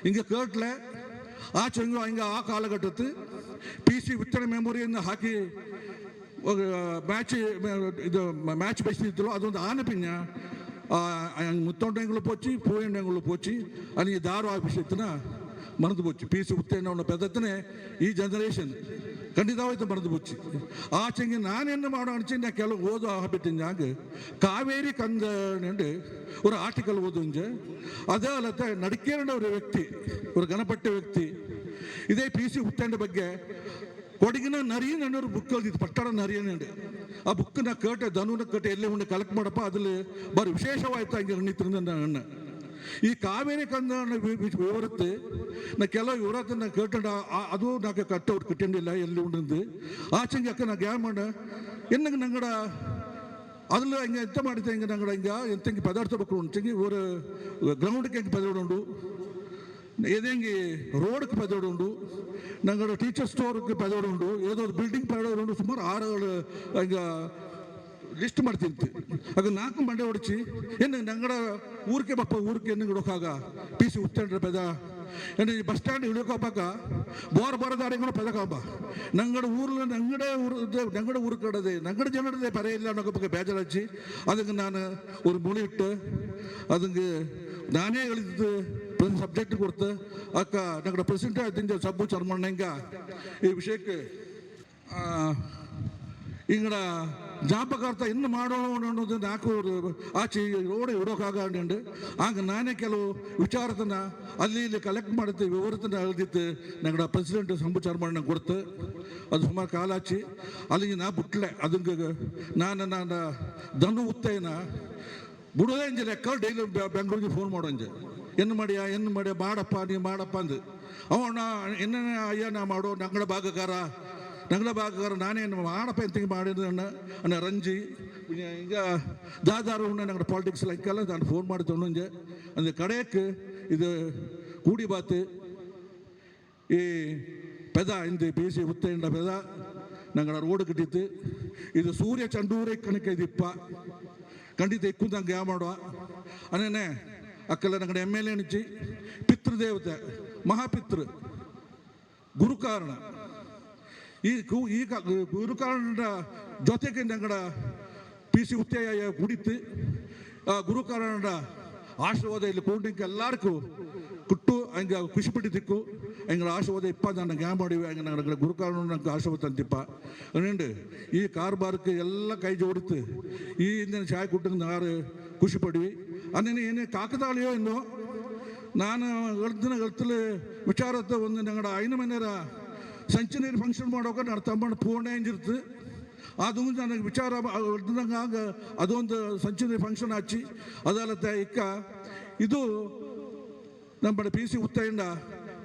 ಹಿಂಗೆ ಕೇಟ್ಲೆ ಆ ಚಂಗ ಹಿಂಗೆ ಆ ಕಾಲಘಟ್ಟತ್ತು ಪಿ ಸಿ ವಿತ್ತಣ ಮೆಮೊರಿಯನ್ನು ಹಾಕಿ ಮ್ಯಾಚ್ ಇದು ಮ್ಯಾಚ್ ಬೆಳೆಸಿದ್ರು ಅದೊಂದು ಆನಪಿಂಗ ముత్తొండంగులు పోచి పూయండంగులు పోచి అని దారు ఆఫీస్ ఎత్తున మనది పోచి పీసు ఉత్తేన ఉన్న పెద్ద ఈ జనరేషన్ ಖಂಡಿತವಾಯ್ತು ಬರೆದು ಬುಚ್ಚಿ ಆಚೆಗೆ ನಾನೇನು ಮಾಡೋ ಅನಿಸಿನ ಕೆಲವು ಓದು ಆಗ್ಬಿಟ್ಟಿದ್ದಾಗ ಕಾವೇರಿ ಕಂದನಂಡು ஒரு ஆர்டிக்கல் ஓதுங்க அதே அல்லது நடிக்கிறன ஒரு ವ್ಯಕ್ತಿ ஒரு கனப்பட்ட ವ್ಯಕ್ತಿ ಇದೇ ಪಿ ಸಿ ಹುಟ್ಟಂಡ ಬಗ್ಗೆ ಕೊಡಗಿನ ನರಿಯ ನನ್ನೊರು ಬುಕ್ ಓದಿದ್ದು ಪಟ್ಟಣ ನರಿಯನಂಡು ಆ ಬುಕ್ಕನ್ನ ಕೇಟೆ ಧನುನ ಕೇಟೆ ಎಲ್ಲೇ ಉಂಡು ಕಲೆಕ್ಟ್ ಮಾಡಪ್ಪ ಅದ್ರಲ್ಲಿ ಬಾರಿ ವಿಶೇಷವಾಯ್ತು ಹಂಗೆ ಅಣ್ಣಿತ್ತಿರಿಂದ ನನ್ನ ಈ ಕಾವೇರಿ ಕಂದನ ವಿವರತೆ ನಾ ಕೆಲವು ವಿವರತೆ ನಾ ಕೇಳ್ಕೊಂಡ ಅದು ನಾಕೆ ಕಟ್ಟವ್ರು ಕಿಟ್ಟಿಲ್ಲ ಎಲ್ಲಿ ಉಂಡಂದು ಆಚೆಗೆ ಅಕ್ಕ ನಾ ಗ್ಯಾ ಮಾಡ ಎನ್ನಂಗೆ ನಂಗಡ அதில் இங்கே எத்த மாடித்த இங்கே நாங்கள் இங்கே எந்த இங்கே பதார்த்த பக்கம் உண்டு ஒரு கிரவுண்டுக்கு எங்கே பதவிட உண்டு ఏదో రోడ్కి పెద్దోడు ఉండు నాకు టీచర్ స్టోర్కి పెద్దోడు ఉండు ఏదో బిల్డింగ్ పెద్దోడు ఉండు సుమారు ఆరు ఇంకా ಲಿಸ್ಟ್ ಮಾಡ್ತಿಂತು ಆಗ ನಾಲ್ಕು ಮಂಡೆ ಹೊಡಿಸಿ ಏನು ನಂಗಡ ಊರಿಗೆ ಬಪ್ಪ ಊರಿಗೆ ಎನ್ನು ಹಿಡೋಕಾಗ ಪಿ ಸಿ ಉತ್ತಂಡ್ರೆ ಪದ ಏನು ಬಸ್ ಸ್ಟ್ಯಾಂಡ್ ಹಿಡಿಯೋಕಪ್ಪಾಗ ಬೋರ್ ಬರದಾರೆ ಕೂಡ ಪದ ಕಾಂಬ ನಂಗಡ ಊರ್ಲ ನಂಗಡೆ ಊರು ನಂಗಡ ಊರು ಕಡದೆ ನಂಗಡ ಜನರದೇ ಪರ ಇಲ್ಲ ಅನ್ನೋ ಬಗ್ಗೆ ಬೇಜಾರು ಹಚ್ಚಿ ಅದಕ್ಕೆ ನಾನು ஒரு மொழி இட்டு அதுக்கு நானே எழுதிட்டு ಸಬ್ಜೆಕ್ಟ್ ಕೊಡ್ತು ಅಕ್ಕ ನಂಗಡ ಪ್ರೆಸಿಡೆಂಟ್ ಆಯ್ತು ಸಬ್ಬು ಚರ್ಮಣ್ಣಂಗ ಈ ವಿಷಯಕ್ಕೆ ಆ, ಇಂಗಡ ಜ್ಞಾಪಕಾರ್ಥ ಇನ್ನು ಮಾಡೋಣ ಅನ್ನೋದನ್ನು ಹಾಕೋರು ಆಚೆ ರೋಡಿ ಇಡೋಕ್ಕಾಗಂಡು ಆಗ ನಾನೇ ಕೆಲವು ವಿಚಾರದನ್ನು ಅಲ್ಲಿ ಇಲ್ಲಿ ಕಲೆಕ್ಟ್ ಮಾಡುತ್ತೆ ವಿವರತನ ಅಲ್ದಿತ್ತು ನಂಗಡ ಪ್ರೆಸಿಡೆಂಟ್ ಸಂಪುಚಾರ ಕೊಡ್ತು ಅದು ಸುಮಾರು ಕಾಲಾಚಿ ಅಲ್ಲಿಗೆ ನಾ ಬಿಟ್ಲೆ ಅದಕ್ಕೆ ನಾನು ನಾನು ದನ್ನು ಉತ್ತೇನ ಬಿಡೋದೇ ಲೆಕ್ಕ ಡೈಲಿ ಬೆಂಗಳೂರಿಗೆ ಫೋನ್ ಮಾಡೋಂಜೆ ಏನು ಮಾಡಿಯಾ ಏನು ಮಾಡ್ಯಾ ಮಾಡಪ್ಪ ನೀ ಮಾಡಪ್ಪ ಅಂದು ಅವಣ್ಣ ಎನ್ನ ಅಯ್ಯ ನಾ ಮಾಡೋ ನಂಗಡ ಭಾಗಕಾರ ನಂಗಡ ಭಾಗಕಾರ ನಾನೇನು ಮಾಡಪ್ಪ ಎಂತ ಮಾಡಿದ ಅಣ್ಣ ಅಣ್ಣ ರಂಜಿ ಈಗ ದಾದಾರು ಉಣ್ಣ ನಂಗಡ ಪಾಲಿಟಿಕ್ಸ್ ಲೆಕ್ಕಲ್ಲ ನಾನು ಫೋನ್ ಮಾಡಿ ತೊಗೊಂಡೆ அந்த கடைக்கு இது கூடி பார்த்து ಈ ಪೆದ ಇಂದು ಬಿ ಸಿ ಹುತ್ತೆಂಡ ಪೆದ ನಂಗಡ ರೋಡ್ ಕಟ್ಟಿತ್ತು ಇದು ಸೂರ್ಯ ಚಂಡೂರೇ ಕಣಕ ಇದಿಪ್ಪ ಖಂಡಿತ ಇಕ್ಕುದಂಗೆ ಯಾ ಮಾಡುವ ಅನೇನೆ ಅಕ್ಕಲ್ಲ ನಂಗಡ ಎಮ್ ಎಲ್ ಎ ನಿಚ್ಚಿ ಪಿತೃದೇವತೆ ಮಹಾಪಿತೃ ಗುರುಕಾರಣ ಈ ಈ ಗುರುಕಾರಣದ ಜೊತೆಗೆ ನಂಗಡ ಪಿ ಸಿ ಉತ್ತಯ್ಯ ಕುಡಿತು ಆ ಗುರುಕಾರಣದ ಆಶೀರ್ವಾದ ಇಲ್ಲಿ ಕೂಡಿಂಕ ಎಲ್ಲರಿಗೂ ಕುಟ್ಟು ಹಂಗೆ ಖುಷಿ ಪಟ್ಟಿದ್ದಕ್ಕು ಹಂಗೆ ಆಶೀರ್ವಾದ ಇಪ್ಪ ನಾನು ಗ್ಯಾ ಮಾಡಿವೆ. ಹಂಗೆ ನನಗೆ ಗುರುಕಾರಣ ನಂಗೆ ಆಶೀರ್ವಾದ ತಂತಿಪ್ಪ ಅನ್ನಂಡು ಈ ಕಾರ್ಬಾರಕ್ಕೆ ಎಲ್ಲ ಕೈ ಜೋಡಿತು ಈ ಹಿಂದಿನ ಚಾಯ್ ಕುಟ್ಟಂಗೆ ನಾರು ಖುಷಿ ಪಡಿವಿ. ಅನ್ನೇನು ಏನೇ ಕಾಕತಾಳಿಯೋ ಇನ್ನೋ, ನಾನು ಹೇಳ್ದಿನ ಹೇಳ್ತಲೇ ವಿಚಾರத்தை ಒಂದು ನಂಗಡ ಐನ ಮನೆಯರ ಸೆಂಚುರಿ ಫಂಕ್ಷನ್ ಮಾಡೋಕೆ ನನ್ನ ತಮ್ಮನ ಪೂರ್ಣ ಹೆಂಗಿರ್ತದೆ ಅದು ನನಗೆ ವಿಚಾರ ಆಗ ಅದೊಂದು ಸೆಂಚುರಿ ಫಂಕ್ಷನ್ ಹಚ್ಚಿ ಅದಲ್ಲದೆ ಇಕ್ಕ ಇದು ನಮ್ಮ ಪಿ ಸಿ ಉತ್ತಯ್ಯಂಡ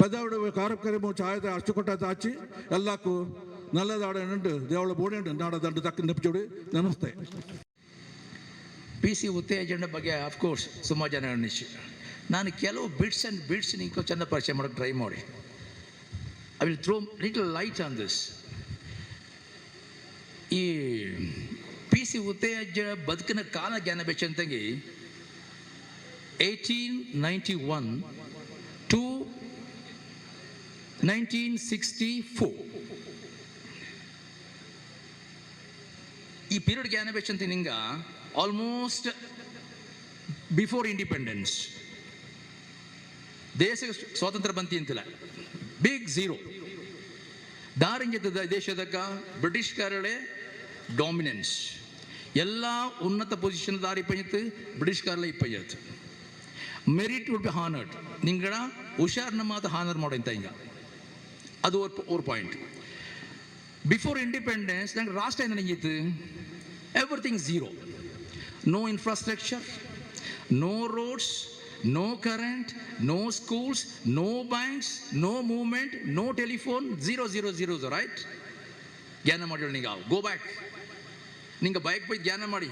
ಪದಾವಡ ಕಾರ್ಯಕ್ರಮ ಚಾಯದ ಅಷ್ಟು ಕೊಟ್ಟಾದ ಆಚಿ ಎಲ್ಲಕ್ಕೂ ನಲ್ಲದಾಡ ನಂಡು ದೇವಳ ಬೋಡೆಂಡು ನಾಡದಂಡು ತಕ್ಕ ನೆಪ್ಚೋಡಿ ನಮಸ್ತೆ. ಪಿ ಸಿ ಉತ್ತೇಜನ ಬಗ್ಗೆ ಆಫ್ಕೋರ್ಸ್ ಸುಮಾರು ಜನ ನಾನು ಕೆಲವು ಬಿಟ್ಸ್ ಆ್ಯಂಡ್ ಬಿಟ್ಸ್ ನಿಂಗೆ ಚೆಂದ ಪರಿಚಯ ಮಾಡೋಕ್ಕೆ ಟ್ರೈ ಮಾಡಿ. I will throw little light on this ಈ ಪಿ ಸಿ ಉತ್ತೇಜ ಬದುಕಿನ ಕಾಲ ಜ್ಞಾನ ಬೆಚ್ಚಂತಂಗಿ eighteen ninety one to nineteen sixty four ಈ ಪೀರಿಯಡ್ ಜ್ಞಾನ ಬೆಚ್ಚಂತ ನಿಂಗ ಆಲ್ಮೋಸ್ಟ್ ಬಿಫೋರ್ ಇಂಡಿಪೆಂಡೆನ್ಸ್ ದೇಶಕ್ಕೆ ಸ್ವಾತಂತ್ರ್ಯ ಬಂತಿ ಅಂತಿಲ್ಲ ಬಿಗ್ ಝೀರೋ ದಾರಿಂಜದ ದೇಶದಕ್ಕ ಬ್ರಿಟಿಷ್ ಕಾರಳೆ ಡಾಮಿನೆನ್ಸ್ ಎಲ್ಲ ಉನ್ನತ ಪೊಸಿಷನ್ ದಾರಿ ಪಂಜತ್ತು British ಕಾರಲ ಇಪ್ಪಯ್ಯತ್ತು merit would be honoured ನಿಂಗಳ ಹುಷಾರ್ನ ಮಾತು ಹಾನರ್ ಮಾಡೋಂತ ಹಿಂಗ ಅದು ஒரு ಪಾಯಿಂಟ್ ಬಿಫೋರ್ ಇಂಡಿಪೆಂಡೆನ್ಸ್ ನಂಗೆ ರಾಷ್ಟ್ರ ಏನು ನಂಗಿತ್ತು everything zero no infrastructure no roads no current no schools no banks, no movement no telephone zero, zero, zero, right ಜ್ಞಾನ ಮಾಡಿರೋ ನಿಂಗೆ ಗೋ ಬ್ಯಾಕ್ ನಿಂಗೆ ಬೈಕ್ போய் ಧ್ಯಾನ ಮಾಡಿ.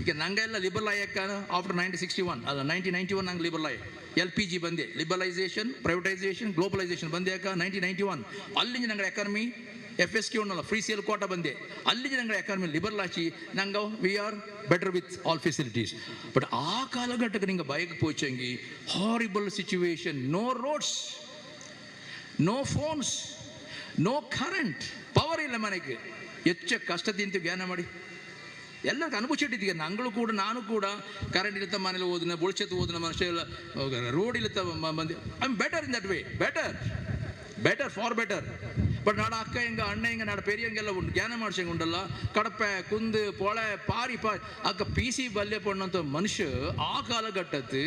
ಈಗ ನಂಗೆಲ್ಲ ಲಿಬರಲ್ ಆಯಕ್ಕ ಆಫ್ಟರ್ ನೈನ್ಟೀನ್ ಸಿಕ್ಸ್ಟಿ ಒನ್ ಅದು ನೈನ್ಟೀನ್ ನೈಂಟಿ ಒನ್ ನಂಗೆ ಲಿಬರಲ್ ಆಯ್ ಎಲ್ ಪಿ ಜಿ ಬಂದೆ. ಲಿಬರಲೈಸೇಷನ್ ಪ್ರೈವೇಟೈಸೇಷನ್ ಗ್ಲೋಬಲೈಸೇಷನ್ ಬಂದೆ ಅಕ್ಕ ನೈನ್ಟೀನ್ ನೈಂಟಿ ಒನ್ ಅಲ್ಲಿಂದ ನಂಗೆ ಎಕಾನಮಿ ಎಫ್ ಎಸ್ ಕ್ಯೂ ಉಂಟಲ್ಲ ಫ್ರೀ ಸೇಲ್ ಕೋಟ ಬಂದೆ. ಅಲ್ಲಿ ನಂಗೆ ಎಕಾನಮಿ ಲಿಬರಲ್ ಆಚಿ ನಂಗೆ we are better with all facilities but ಆ ಕಾಲಘಟ್ಟಕ್ಕೆ ನಿಂಗೆ bike ಪೋಚಂಗಿ horrible situation no roads no phones no current power ಇಲ್ಲ ಮನೆಗೆ. ಹೆಚ್ಚು ಕಷ್ಟದಿಂದ ಜ್ಞಾನ ಮಾಡಿ. ಎಲ್ಲರಿಗೂ ಅನುಭವಿಸಿಟ್ಟಿದ್ದೀಗ ನಂಗಳು ಕೂಡ, ನಾನು ಕೂಡ ಕರೆಂಟ್ ಇಲ್ಲತ್ತ ಮನೇಲಿ ಓದಿನ ಬುಳ್ಚೆತ್ತು ಓದಿನ ಮನುಷ್ಯ ರೋಡ್ ಇಲ್ಲತ್ತ ಬಂದು. I am better in that way better better for better but ನಾಡ ಅಕ್ಕ ಹೆಂಗ ಅಣ್ಣ ಹೆಂಗ ನಾಡ ಪೆರಿಯಂಗೆಲ್ಲ ಉಂಟು ಜ್ಞಾನ ಮಾಡ್ಸಂಗೆ ಉಂಟಲ್ಲ ಕಡಪೆ ಕುಂದು ಪೊಳೆ ಪಾರಿ ಪಾ ಅಕ್ಕ ಪಿ ಸಿ ಬಲ್ಯ ಪಣ್ಣಂತ ಮನುಷ್ಯ ಆ ಕಾಲಘಟ್ಟತ್ತು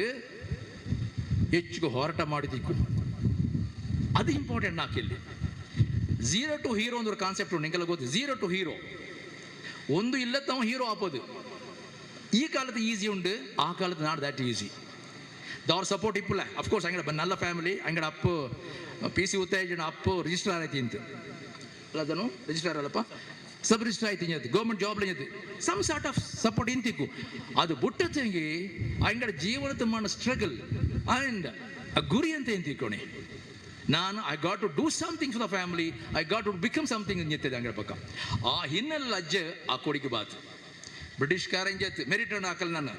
ಹೆಚ್ಚಿಗೆ ಹೋರಾಟ ಮಾಡಿದಿಕ್ಕು ಅದು ಇಂಪಾರ್ಟೆಂಟ್ ನಾಕಿಲ್ಲಿ ಝೀರೋ ಟು ಹೀರೋ ಒಂದು ಕಾನ್ಸೆಪ್ಟ್ ಉಂಟು ನಿಂಗೆಲ್ಲ ಗೊತ್ತು ಝೀರೋ ಟು ಹೀರೋ ಒಂದು ಇಲ್ಲತ್ತವ ಹೀರೋ ಆಪೋದು ಈ ಕಾಲದ ಈಸಿ ಉಂಡು ಆ ಕಾಲದ ನಾಡ್ ದಾಟ್ ಈಸಿ ದವ್ರ ಸಪೋರ್ಟ್ ಇಪ್ಪಲ್ಲ ಅಫ್ಕೋರ್ಸ್ ಅಂಗಡ ನಲ್ಲ ಫ್ಯಾಮಿಲಿ ಅಂಗಡ ಅಪ್ಪು ಪಿ ಸಿ ಉತ್ತೇಜನ ಅಪ್ಪು ರಿಜಿಸ್ಟರ್ ಆಯ್ತು ಅಂತ ಅಲ್ಲ ಅದನ್ನು ರಿಜಿಸ್ಟರ್ ಅಲ್ಲಪ್ಪ ಸಬ್ ರಿಜಿಸ್ಟರ್ ಆಯ್ತು ಇಂಜತ್ತು government job ಇಂಜತ್ತು some sort of support ಇಂತಿಕ್ಕು ಅದು ಬುಟ್ಟಂಗಿ ಅಂಗಡ ಜೀವನದ ಮಾಡ ಸ್ಟ್ರಗಲ್ ಅಂಡ್ ಆ ಗುರಿ ಅಂತ ಎಂತಿಕ್ಕೋಣಿ ನಾನು I got to do something for the family I got to become something ನಿಂತಿದೆ ಅಂಗಡ ಪಕ್ಕ ಆ ಹಿನ್ನೆಲೆ ಅಜ್ಜ ಆ ಕೊಡಿಗೆ ಬಾತು ಬ್ರಿಟಿಷ್ ಕಾರಂಜತ್ ಮೆರಿಟ್ ಅನ್ನು ಹಾಕಲ್ ನಾನು.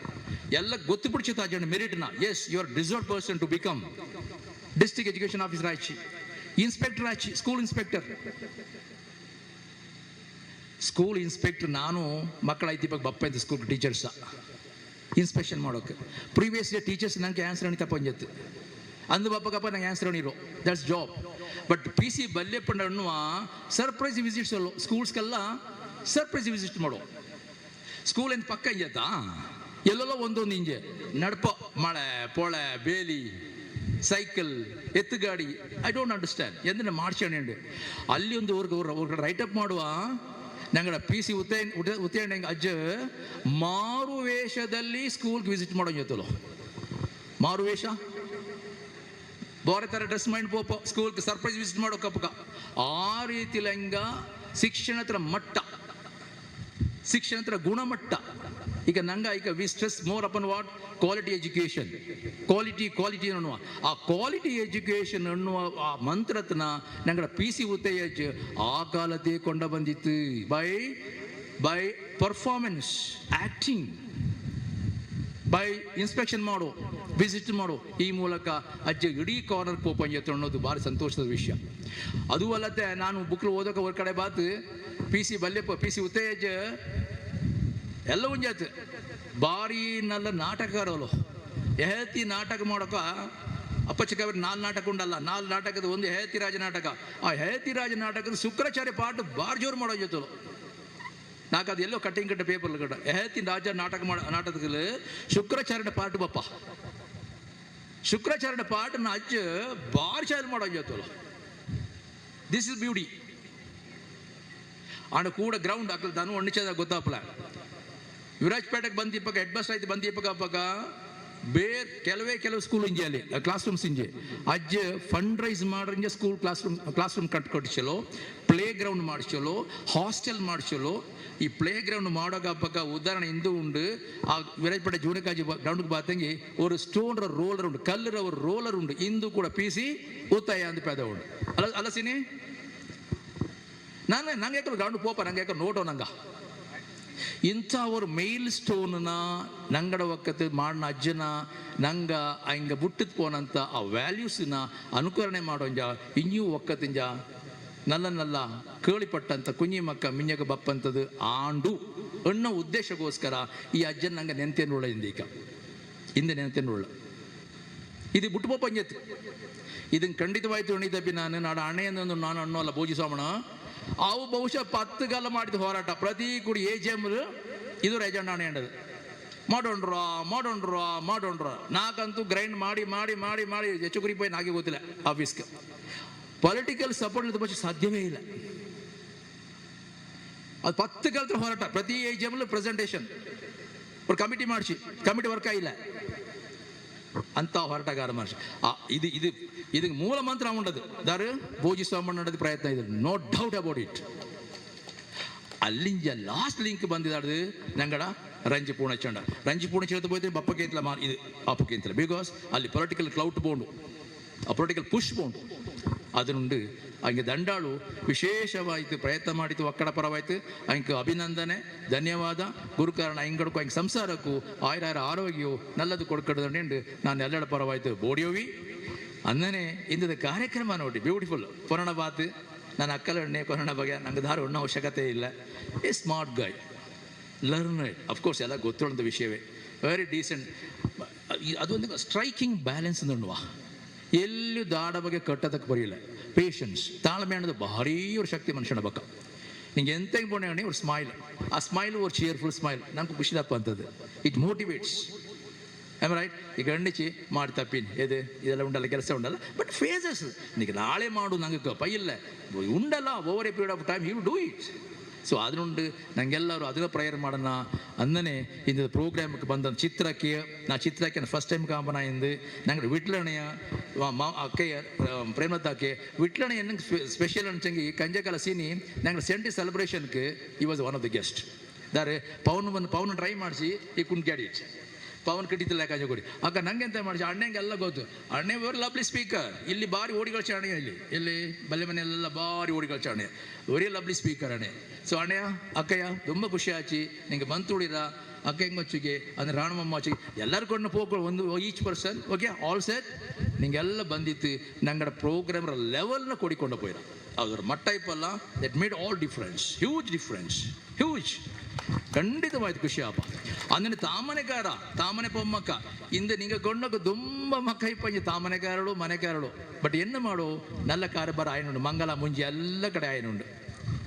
ಎಲ್ಲ ಗೊತ್ತು ಆ ಜನ ಮೆರಿಟ್ನ as you are deserve person to become district education officer Aachi inspector ಆಚಿ ಸ್ಕೂಲ್ ಇನ್ಸ್ಪೆಕ್ಟರ್ ಸ್ಕೂಲ್ ಇನ್ಸ್ಪೆಕ್ಟರ್ ನಾನು ಮಕ್ಕಳ ಐತಿ ಬಗ್ಗೆ ಬಪ್ಪ ಇದ್ದೆ ಸ್ಕೂಲ್ ಟೀಚರ್ಸ ಇನ್ಸ್ಪೆಕ್ಷನ್ ಮಾಡೋಕೆ. ಪ್ರೀವಿಯಸ್ ಡೇ ಟೀಚರ್ಸ್ ನಂಗೆ ಆನ್ಸರ್ ಅಣಿತ ಅಂಜತ್ತು. ಅಂದು ಬಪ್ಪಗಪ್ಪ ನಂಗೆ answer ಅಣಿರೋ that's job but P C Balleppa ಅನ್ನುವ ಸರ್ಪ್ರೈಸ್ ವಿಸಿಟ್ಸ್ ಅಲ್ಲೋ ಸ್ಕೂಲ್ಸ್ಗೆಲ್ಲ ಸರ್ಪ್ರೈಸ್ ವಿಸಿಟ್ ಮಾಡೋ. ಸ್ಕೂಲ್ ಪಕ್ಕ ಇಂಜತ್ತಾ ಎಲ್ಲೆಲ್ಲೋ ಒಂದೊಂದು ಇಂಜೆ ನಡ್ಪ, ಮಳೆ, ಪೊಳೆ, ಬೇಲಿ, ಸೈಕಲ್, ಎತ್ತುಗಾಡಿ. ಐ ಡೋಂಟ್ ಅಂಡರ್ಸ್ಟ್ಯಾಂಡ್ ಎಂದ್ರೆ ಮಾಡ್ಸ್ಕೊಂಡು ಅಲ್ಲಿ ಒಂದು ಊರ್ಗೆ ರೈಟ್ ಅಪ್ ಮಾಡುವ. ನಂಗಡ ಪಿ ಸಿ ಉತ್ತೇ ಹೆಂಗೆ ಅಜ್ಜ ಮಾರು ವೇಷದಲ್ಲಿ ಸ್ಕೂಲ್ಗೆ ವಿಸಿಟ್ ಮಾಡೋ ಜೊತೆಲೋ ಮಾರು ವೇಷ ಬೇರೆ ಥರ ಡ್ರೆಸ್ ಮೈಂಡ್ ಪೋಪ ಸ್ಕೂಲ್ಗೆ ಸರ್ಪ್ರೈಸ್ ವಿಸಿಟ್ ಮಾಡೋ ಕಪ್ಪಕ ಆ ರೀತಿ ಲಂಗ ಶಿಕ್ಷಣ ಮಟ್ಟ. ಶಿಕ್ಷಣದ ಗುಣಮಟ್ಟ. ಈಗ ನಂಗ ಈಗ we stress more upon what quality education quality quality ಅನ್ನುವ. ಆ ಕ್ವಾಲಿಟಿ ಎಜುಕೇಶನ್ ಅನ್ನುವ ಆ ಮಂತ್ರತ್ನ ನಂಗಡ ಪಿ ಸಿ ಉತ್ತೇಜ್ ಆ ಕಾಲದೇ ಕೊಂಡ ಬಂದಿತ್ತು by by performance acting by inspection ಮಾಡು. ವಿಸಿಟ್ ಮಾಡು ಈ ಮೂಲಕ ಅಜ್ಜ ಇಡೀ ಕಾರ್ನರ್ ಪೋಪಂಜತ್ತು ಅನ್ನೋದು ಭಾರಿ ಸಂತೋಷದ ವಿಷಯ ಅದು ಅಲ್ಲದೆ ನಾನು ಬುಕ್ಲು ಓದೋಕೆ ಒಂದು ಕಡೆ ಬಾತು ಪಿ ಸಿ ಬಲ್ಯಪ್ಪ ಪಿ ಸಿ ಉತ್ತೇಜ್ ಎಲ್ಲ ಉಂಜಾತು ಭಾರಿ ನಲ್ಲ ನಾಟಕಗಾರಲು ಎಹತಿ ನಾಟಕ ಮಾಡೋಕ ಅಪ್ಪಚ್ಚಕವ್ರಿ ನಾಲ್ ನಾಟಕ ಉಂಡಲ್ಲ ನಾಲ್ ನಾಟಕದ ಒಂದು ಹೇತಿ ರಾಜ ನಾಟಕ ಆ ಹೇತಿ ರಾಜ ನಾಟಕದ ಶುಕ್ರಾಚಾರ್ಯ ಪಾಠ ಬಾರಿ ಜೋರು ಮಾಡೋ ಜೊತಲು నాకు అది ఎల్లో కట్టింగ్ కట్ట పేపర్లు కట్ట ఎహతి రాజా నాటక నాటకలు ಶುಕ್ರಾಚಾರ್ಯ ಪಾಠ ಬಪ್ಪ ಶುಕ್ರಾಚಾರ್ಯ ಪಾಠನ ಅಜ್ಜ ಭಾರಿ ಚಾಲು ಮಾಡೋ ಜೊತಲು ದಿಸ್ ಇಸ್ ಬ್ಯೂಟಿ ಆಡ ಕೂಡ ಗ್ರೌಂಡ್ ಅಕ್ಕಲ್ ತಾನು ಒಣ್ಣಿಚದ ಗೊತ್ತಾಪಲ ವಿರಾಜ್ಪೇಟೆಗೆ ಬಂದಿಪ್ಪಕ ಹೆಡ್ ಬಸ್ ಆಯ್ತು ಬಂದಿಪ್ಪಕ ಅಪ್ಪಕ, ಬೇರೆ ಕೆಲವೇ ಕೆಲವು ಸ್ಕೂಲ್ ಇಂಜೆ ಅಲ್ಲಿ ಕ್ಲಾಸ್ ರೂಮ್ಸ್ ಇಂಜೆ. ಅಜ್ಜ fund raise ಮಾಡ್ರಿಂಜೆ school class room class room cut ಕಟ್ಟಿಸಲು ಪ್ಲೇ ಗ್ರೌಂಡ್ ಮಾಡಿಸಲು ಹಾಸ್ಟೆಲ್ மாடிச்சலோ ಈ ಪ್ಲೇ ಗ್ರೌಂಡ್ ಮಾಡೋಕಪ್ಪಾಗ ಉದಾಹರಣೆ ಇಂದು ಉಂಡು. ಆ ವಿರಾಜಪೇಟೆ ಜೂನಕಾಜಿ ಗ್ರೌಂಡ್ಗೆ ಬಾತಂಗಿ ಅವರು ಸ್ಟೋನ್ ರೋಲರ್ ಉಂಡು ಕಲ್ಲರ ರೋಲರ್ ಉಂಡು ಇಂದು ಕೂಡ ಪೀಸಿ ಉತ್ತಾಯ ಅಂತ ಪೇದ ಉಂಡು ಅಲ್ಲ ಅಲ್ಲ ನಾನು ನಂಗೆ ಗ್ರೌಂಡ್ ಪೋಪ, ನಂಗೆ ಯಾಕೆ ನೋಟೋ ನಂಗೆ. ಇಂಥ ಒಂದು ಮೇಲ್ ಸ್ಟೋನ್ನ ನಂಗಡ ಒಕ್ಕತ್ತು ಮಾಡಿನ ಅಜ್ಜನ ನಂಗ ಹಿಂಗೆ ಬುಟ್ಟಿದ್ ಪೋನಂತ ಆ ವ್ಯಾಲ್ಯೂಸ್ನ ಅನುಕರಣೆ ಮಾಡೋಂಜ ಇನ್ಯೂ ಒಕ್ಕತ್ತಿಂಜ ನಲ್ಲ ನಲ್ಲ ಕೇಳಿಪಟ್ಟಂತ ಕುഞ്ഞി ಮಕ್ಕ ಮಿಂಜಗ ಬಪ್ಪಂತದು ಆಂಡು ಅನ್ನೋ ಉದ್ದೇಶಕ್ಕೋಸ್ಕರ ಈ ಅಜ್ಜನ ನಂಗೆ ನೆನ್ತೇನುಳ್ಳ ಇಂದ ಹಿಂದೆ ನೆನ್ತೇನುಳ್ಳ ಇದು ಬುಟ್ಟು ಪಂಜತ್ ಇದನ್ನು ಖಂಡಿತವಾಯ್ತು ಉಣಿದಬ್ಬಿ ನಾನು, ನಾಡ ಅಣ್ಣೆಯನ್ನು ನಾನು ಅಣ್ಣು ಅಲ್ಲ ಬೋಜಿ ಸೋಮಣ ಅವು ಬಹುಶಃ ಪತ್ತು ಗಲ್ಲ ಮಾಡಿದ ಹೋರಾಟ. ಪ್ರತಿ ಕುಡಿ ಎ ಜಿ ಎಂ ಇದು ರೆಜೆಂಡ್ ಅಣೆ ಅಂಡದು ಮಾಡೋಣ್ರ ಮಾಡೋಣ್ರ ಮಾಡೋಣ್ರ. ನಾಕಂತೂ ಗ್ರೈಂಡ್ ಮಾಡಿ ಮಾಡಿ ಮಾಡಿ ಮಾಡಿ ಹೆಚ್ಚು ಕುರಿ ಪೈ ನಾಗೆ ಗೊತ್ತಿಲ್ಲ ಆಫೀಸ್ಗೆ ಪೊಲಿಟಿಕಲ್ ಸಪೋರ್ಟ್ ಇಲ್ಲದ ಪಕ್ಷ ಸಾಧ್ಯವೇ ಇಲ್ಲ ಅದು ಪತ್ತು ಕಾಲದ ಹೋರಾಟ ಪ್ರತಿ ಎಕ್ಸಾಮ್ಲು ಪ್ರೆಸೆಂಟೇಷನ್ ಅವ್ರು ಕಮಿಟಿ ಮಾಡಿಸಿ ಕಮಿಟಿ ವರ್ಕ್ ಆಗಿಲ್ಲ ಅಂತ ಹೋರಾಟಗಾರ ಮನುಷ್ಯ ಇದು ಇದು ಇದಕ್ಕೆ ಮೂಲ ಮಂತ್ರ ఉండదు ದಾರು ಭೋಜಿಸುವ ಪ್ರಯತ್ನ ಇದೆ ನೋ ಡೌಟ್ ಅಬೌಟ್ ಇಟ್ ಅಲ್ಲಿಂದ ಲಾಸ್ಟ್ ಲಿಂಕ್ ಬಂದಿದ್ದಾಡ್ದು ನಂಗಡ ರಂಜಿ ಪೂರ್ಣಚಂಡ ರಂಜಿ ಪೂರ್ಣಚಂಡ ಹೋಯ್ತು ಬಪ್ಪಕ್ಕೆ ಮಾರ್ ಇದು ಅಪ್ಪಕ್ಕೆ ಬಿಕಾಸ್ ಅಲ್ಲಿ ಪೊಲಿಟಿಕಲ್ ಕ್ಲೌಟ್ ಬೋಂಡು ಆ ಪೊಲಿಟಿಕಲ್ ಪುಷ್ ಉಂಟು. ಅದನುಂಡು ಹಂಗೆ ದಂಡಾಳು ವಿಶೇಷವಾಯಿತು, ಪ್ರಯತ್ನ ಮಾಡಿತು, ಒಕ್ಕಡ ಪರವಾಯಿತು. ಹಂಗೆ ಅಭಿನಂದನೆ, ಧನ್ಯವಾದ. ಗುರುಕಾರಣ ಹಿಂಗಡಕ್ಕೂ ಹಂಗೆ ಸಂಸಾರಕ್ಕೂ ಆಯ್ರಾರ ಆರೋಗ್ಯವು ನಲ್ಲದು ಕೊಡ್ಕಡ್ದಂಡು ನಾನು ಎಲ್ಲರ ಪರವಾಯಿತು. ಬೋಡಿಯೋವಿ ಅಂದನೆ ಇಂದದ ಕಾರ್ಯಕ್ರಮ ನೋಡಿ ಬ್ಯೂಟಿಫುಲ್ ಪುರಾಣ ಬಾತ್. ನಾನು ಅಕ್ಕಲ ಎಣ್ಣೆ ಕೊರೋಣ ಬಗ್ಗೆ ನಂಗೆ ದಾರು ಉಣ್ಣೋ ಅವಶ್ಯಕತೆ ಇಲ್ಲ. A smart guy learn of course ಎಲ್ಲ ಗೊತ್ತಿರೋಂಥ ವಿಷಯವೇ. ವೆರಿ ಡೀಸೆಂಟ್ ಅದೊಂದು ಸ್ಟ್ರೈಕಿಂಗ್ ಬ್ಯಾಲೆನ್ಸ್ ನೋಡುವ ಎಲ್ಲಿ ದಾಡ ಬಗ್ಗೆ ಕಟ್ಟೋದಕ್ಕೆ ಬರೆಯಲ್ಲ ಪೇಷನ್ಸ್ ತಾಳ್ಮೆ ಅನ್ನೋದು ಭಾರೀ ಒಂದು ಶಕ್ತಿ ಮನುಷ್ಯನ ಬಕ್ಕ ನಿಂಗೆ ಎಂತ ಇಂಪಾರ್ಟೆಂಟ್ ಅಂದ್ರೆ ಒಂದು ಸ್ಮೈಲ್ ಆ ಸ್ಮೈಲ್ ಒಂದು ಚೇರ್ಫುಲ್ ಸ್ಮೈಲ್ ನಮ್ಗೆ ಖುಷಿದಪ್ಪ ಅಂತದ್ದು ಇಟ್ ಮೋಟಿವೇಟ್ಸ್ ಆಮ್ ರೈಟ್ ಈ ಗಂಡಿಚಿ ಮಾಡಿ ತಪ್ಪಿನ ಇದು ಇದೆಲ್ಲ ಉಂಡಲ್ಲ ಕೆಲಸ ಉಂಡಲ್ಲ ಬಟ್ ಫೇಸಸ್ ನಿಮಗೆ ನಾಳೆ ಮಾಡು ನಂಗೆ ಕಪ್ಪ ಇಲ್ಲ ಉಂಡಲ್ಲ over a period of time you do it so ಅದನುಂಡು ನಂಗೆಲ್ಲರೂ ಅದನ್ನ ಪ್ರೇಯರ್ ಮಾಡೋಣ ಅಂದನೆ ಇಂದ ಪ್ರೋಗ್ರಾಮ್ಗೆ ಬಂದ ಚಿತ್ರಕ್ಕೆ ನಾ ಚಿತ್ರಕ್ಕೆ ಫಸ್ಟ್ ಟೈಮ್ ಕಾಂಬನ ಇಂದು ನಂಗೆ ವಿಟ್ಲಣೆಯ ಮಾ ಅಕ್ಕೆಯ ಪ್ರೇಮತಾಕೆ ವಿಟ್ಲಣೆ ಸ್ಪೆಷಲ್ ಅನ್ಸಂಗಿ ಕಂಜಕಾಲ ಸೀನಿ ನಂಗೆ ಸೆಂಟಿ ಸೆಲೆಬ್ರೇಷನ್ಗೆ ಈ was one of the guest ದಾರೆ ಪವನ್ ಬಂದು ಪವನ್ ಟ್ರೈ ಮಾಡಿಸಿ ಈ ಕುಣ್ಕ್ಯಾಡಿ ಪವನ್ ಕಿಟ್ಟಿತ್ತು ಲೆಕ್ಕಾಚಾರ ಕೊಡಿ. ಅಕ್ಕ, ನಂಗೆ ಎಂತ ಮಾಡಿಸಿ? ಅಣ್ಣಂಗೆಲ್ಲ ಗೊತ್ತು. ಅಣ್ಣೆ ವೆರಿ ಲವ್ಲಿ ಸ್ಪೀಕರ್ ಇಲ್ಲಿ ಬಾರಿ ಓಡಿಗಳ ಅಣ್ಣೆ ಇಲ್ಲಿ. ಇಲ್ಲಿ ಬಲ್ಲೆ ಮನೆಯಲ್ಲೆಲ್ಲ ಬಾರಿ ಓಡಿಗಳ ಅಣ್ಣೆ ವೆರಿ ಲವ್ಲಿ ಸ್ಪೀಕರ್ ಅಣ್ಣೆ. ಸೊ ಅಣ್ಣಯ್ಯ, ಅಕ್ಕಯ್ಯ, ತುಂಬ ಖುಷಿ ಆಚಿ. ನಿಂಗೆ ಬಂತುಳಿರ ಅಕ್ಕ ಅಂದ್ರೆ ರಾಣಮಮ್ಮ ಆಚಿ ಎಲ್ಲರೂ ಕೊಂಡು ಹೋಗ್ಕೊಳ್ಳಿ ಒಂದು each person okay all set ನಿಂಗೆಲ್ಲ ಬಂದಿತ್ತು. ನಂಗಡ ಪ್ರೋಗ್ರಾಮರ್ ಲೆವೆಲ್ನ ಕೊಡಿಕೊಂಡು ಹೋಗಿರ ಅದರ ಮಟ್ಟ ಇಪ್ಪಲ್ಲ? That made all difference huge difference huge ಖಂಡಿತವಾಯ್ತು ಖುಷಿ ಅಪ್ಪ ಅಂದ್ರೆ ತಾಮನೆಗಾರ, ತಾಮನೆ ಪೊಮ್ಮಕ್ಕ. ಇಂದು ನಿಂಗೆ ಕೊಂಡೋಗ ತುಂಬ ಮಕ್ಕ ಇಪ್ಪಂಜಿ ತಾಮನೆಗಾರಳು, ಮನೆಗಾರಳು. ಬಟ್ ಎನ್ನ ಮಾಡು? ನಲ್ಲ ಕಾರಬಾರ ಆಯನುಂಡು, ಮಂಗಲ ಮುಂಜಿ ಎಲ್ಲ ಕಡೆ ಆಯನುಂಡು.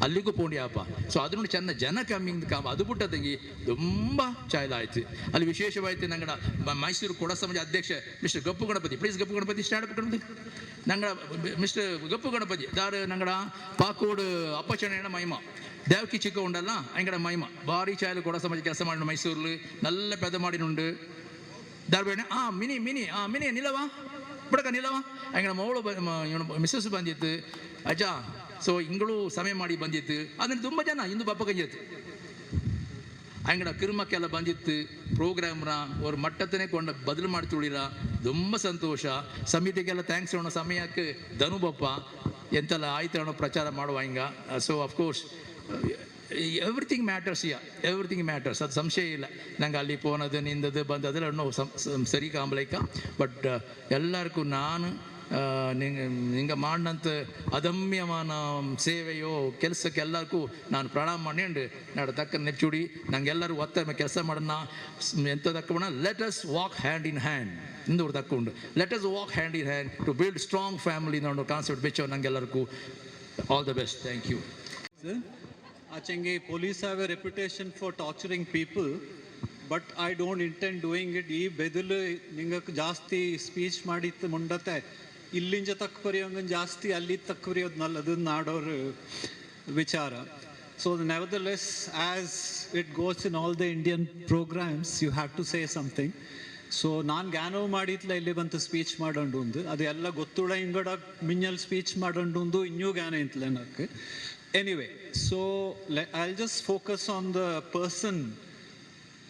ಅಲ್ಲಿಗೂ ಪೋಂಡಿ ಅಪ್ಪ ಸೊ ಅದನ್ನು ಚೆನ್ನ ಜನ ಕಮ್ಮಿಂಗ್ ಕಾಮ, ಅದು ಬಿಟ್ಟ ತೆಗಿ ತುಂಬ ಚಾಯ್ಲಾಯ್ತು. ಅಲ್ಲಿ ವಿಶೇಷವಾಯ್ತು ನಂಗಡ ಮೈಸೂರು ಕೊಡ ಸಮಾಜ ಅಧ್ಯಕ್ಷ mister Gappu Ganapathi. Please Gappu Ganapathi start Ganapathi ನಂಗಡ mister Gappu Ganapati ದಾರು ನಂಗಡ ಪಾಕೋಡು ಅಪ್ಪಚಣ್ಣ ಮಹಿಮ ದೇವಕಿ ಚಿಕ್ಕ ಉಂಡಲ್ಲ ಅಂಗಡ ಮಹಿಮ ಭಾರಿ ಚಾಯಲು ಕೊಡ ಸಮಾಜ ಕೆಲಸ ಮಾಡಿನ ಮೈಸೂರಲ್ಲಿ ನಲ್ಲ ಪೆದ ಮಾಡಿನುಂಡು ದಾರ್ಬೇಣ ಆ ಮಿನಿ ಮಿನಿ ಆ ಮಿನಿ ನಿಲವಾ ಬಿಡಕ ನಿಲವಾ ಅಂಗಡ ಮಗಳು ಮಿಸ್ಸಸ್ ಬಂದಿತ್ತು ಅಜ್ಜ ಸೊ ಇಂಗಳು ಸಮಯ ಮಾಡಿ ಬಂದಿತ್ತು ಅದನ್ನು ತುಂಬ ಜನ ಇಂದು ಬಪ್ಪ ಕಂಜಿತ್ತು ಅಂಗಡ ಕಿರುಮಕ್ಕೆಲ್ಲ ಬಂದಿತ್ತು ಪ್ರೋಗ್ರಾಮ್ನ ಅವ್ರ ಮಟ್ಟತ್ತನೇ ಕೊಂಡ ಬದಲು ಮಾಡಿ ತುಳಿರ ತುಂಬ ಸಂತೋಷ ಸಮಿತಿಗೆಲ್ಲ ಥ್ಯಾಂಕ್ಸ್ ಹೇಳೋ ಸಮಯಕ್ಕೆ ಧನುಬಪ್ಪ ಎಂತೆಲ್ಲ ಆಯ್ತು ಅನ್ನೋ ಪ್ರಚಾರ ಮಾಡುವ ಹಿಂಗ so of course everything matters yeah everything matters ಅದು ಸಂಶಯ ಇಲ್ಲ ನಂಗೆ ಅಲ್ಲಿ ಪೋನದು ನಿಂದದು ಬಂದದೆಲ್ಲ ಅನ್ನೋ ಸಂ ಸಂ- ಸರಿ ಕಾಂಬ್ಲೈಕ ಬಟ್ ಎಲ್ಲರಿಗೂ ನಾನು ಆ, ನಿಂಗೆ ಹಿಂಗೆ ಮಾಡಿದಂಥ ಅದಮ್ಯಮಾನ ಸೇವೆಯೋ ಕೆಲಸಕ್ಕೆ ಎಲ್ಲರಿಗೂ ನಾನು ಪ್ರಣಾಮ ಮಾಡಿ ನಾಡು ತಕ್ಕ ನೆಚ್ಚುಡಿ, ನಂಗೆಲ್ಲರೂ ಒತ್ತ ಕೆಲಸ ಮಾಡೋಣ ಎಂತ ತಕ್ಕೋಣ let us walk hand in hand ಇಂದವ್ರು ತಕ್ಕೊಂಡು. Let us walk hand in hand to build strong family ನೋಡೋ ಕಾನ್ಸೆಪ್ಟ್ ಬೆಚ್ಚೋ ನಂಗೆಲ್ಲರಿಗೂ. All the best thank you ಆಚೆಂಗೆ police have a reputation for torturing people but I don't don't doing it. ಈ ಬೆದಲು ನಿಂಗಕ್ಕೆ ಜಾಸ್ತಿ speech ಮಾಡಿತ್ತು ಮುಂಡತೆ. ಇಲ್ಲಿಂದ ತಕ್ಕ ಬರೆಯೋಂಗನ್ ಜಾಸ್ತಿ ಅಲ್ಲಿ ತಕ್ಕ ಬರೆಯೋದ್ನಲ್ಲ ಅದನ್ನ ನಾಡೋರ ವಿಚಾರ so nevertheless as it goes in all the Indian programs you have to say something so ನಾನು ಜ್ಞಾನವ ಮಾಡಿತ್ಲ ಇಲ್ಲಿ ಬಂತು ಸ್ಪೀಚ್ ಮಾಡೋಂಡು ಒಂದು ಅದು ಎಲ್ಲ ಗೊತ್ತುಳ ಇಂಗಡ ಮಿಂಜಲ್ ಸ್ಪೀಚ್ ಮಾಡೋಂಡು ಒಂದು ಇನ್ನೂ ಜ್ಞಾನ ಇಂತಲೇ ನನಗೆ anyway so I just focus on the person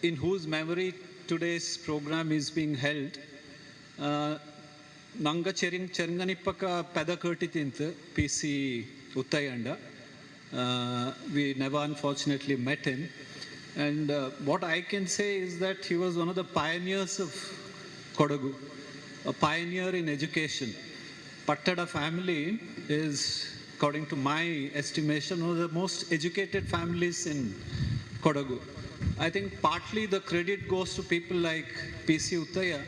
in whose memory today's program is being held. Uh, ನಂಗ ಚೆರಿಂಗ್ ಚೆರಂಗನಿಪ್ಪಕ ಪೆದ ಕರ್ಟಿತಿಂತ P C ಉತ್ತಯ್ಯಂಡ we never unfortunately met him and what I can say is that he was one of the pioneers of Kodagu a pioneer in education. Pattada family is, according to my estimation, one of the most educated families in Kodagu. I think partly the credit goes to people like P.C. Uttaya,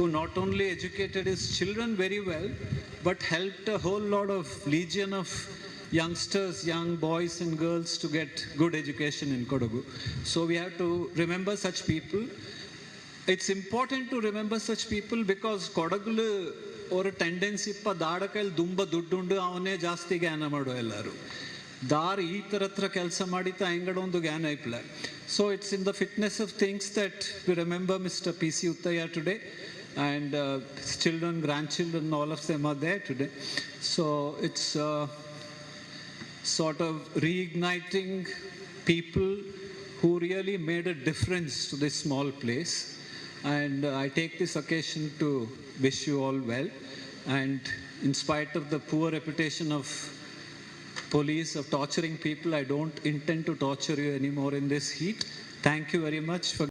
who not only educated his children very well, but helped a whole lot of legion of youngsters, young boys and girls to get good education in Kodagu. So we have to remember such people it's important to remember such people because Kodagalu ಅವರ tendency ಇಪ್ಪ ದಾಡ ಕೈಲಿ ತುಂಬ ದುಡ್ಡುಂಡು ಅವನೇ ಜಾಸ್ತಿ ಜ್ಞಾನ ಮಾಡೋ ಎಲ್ಲರೂ ದಾರ್ ಈ ಥರ ಹತ್ರ ಕೆಲಸ ಮಾಡಿತ ಹೆಂಗಡ ಒಂದು ಜ್ಞಾನ ಇಪ್ಲ so it's in the fitness of things that we remember mister P C Uthaiah today and uh, children, grandchildren, all of them are there today. So it's uh, sort of reigniting people who really made a difference to this small place. And uh, I take this occasion to wish you all well. And in spite of the poor reputation of police of torturing people, I don't intend to torture you anymore in this heat. Thank you very much for.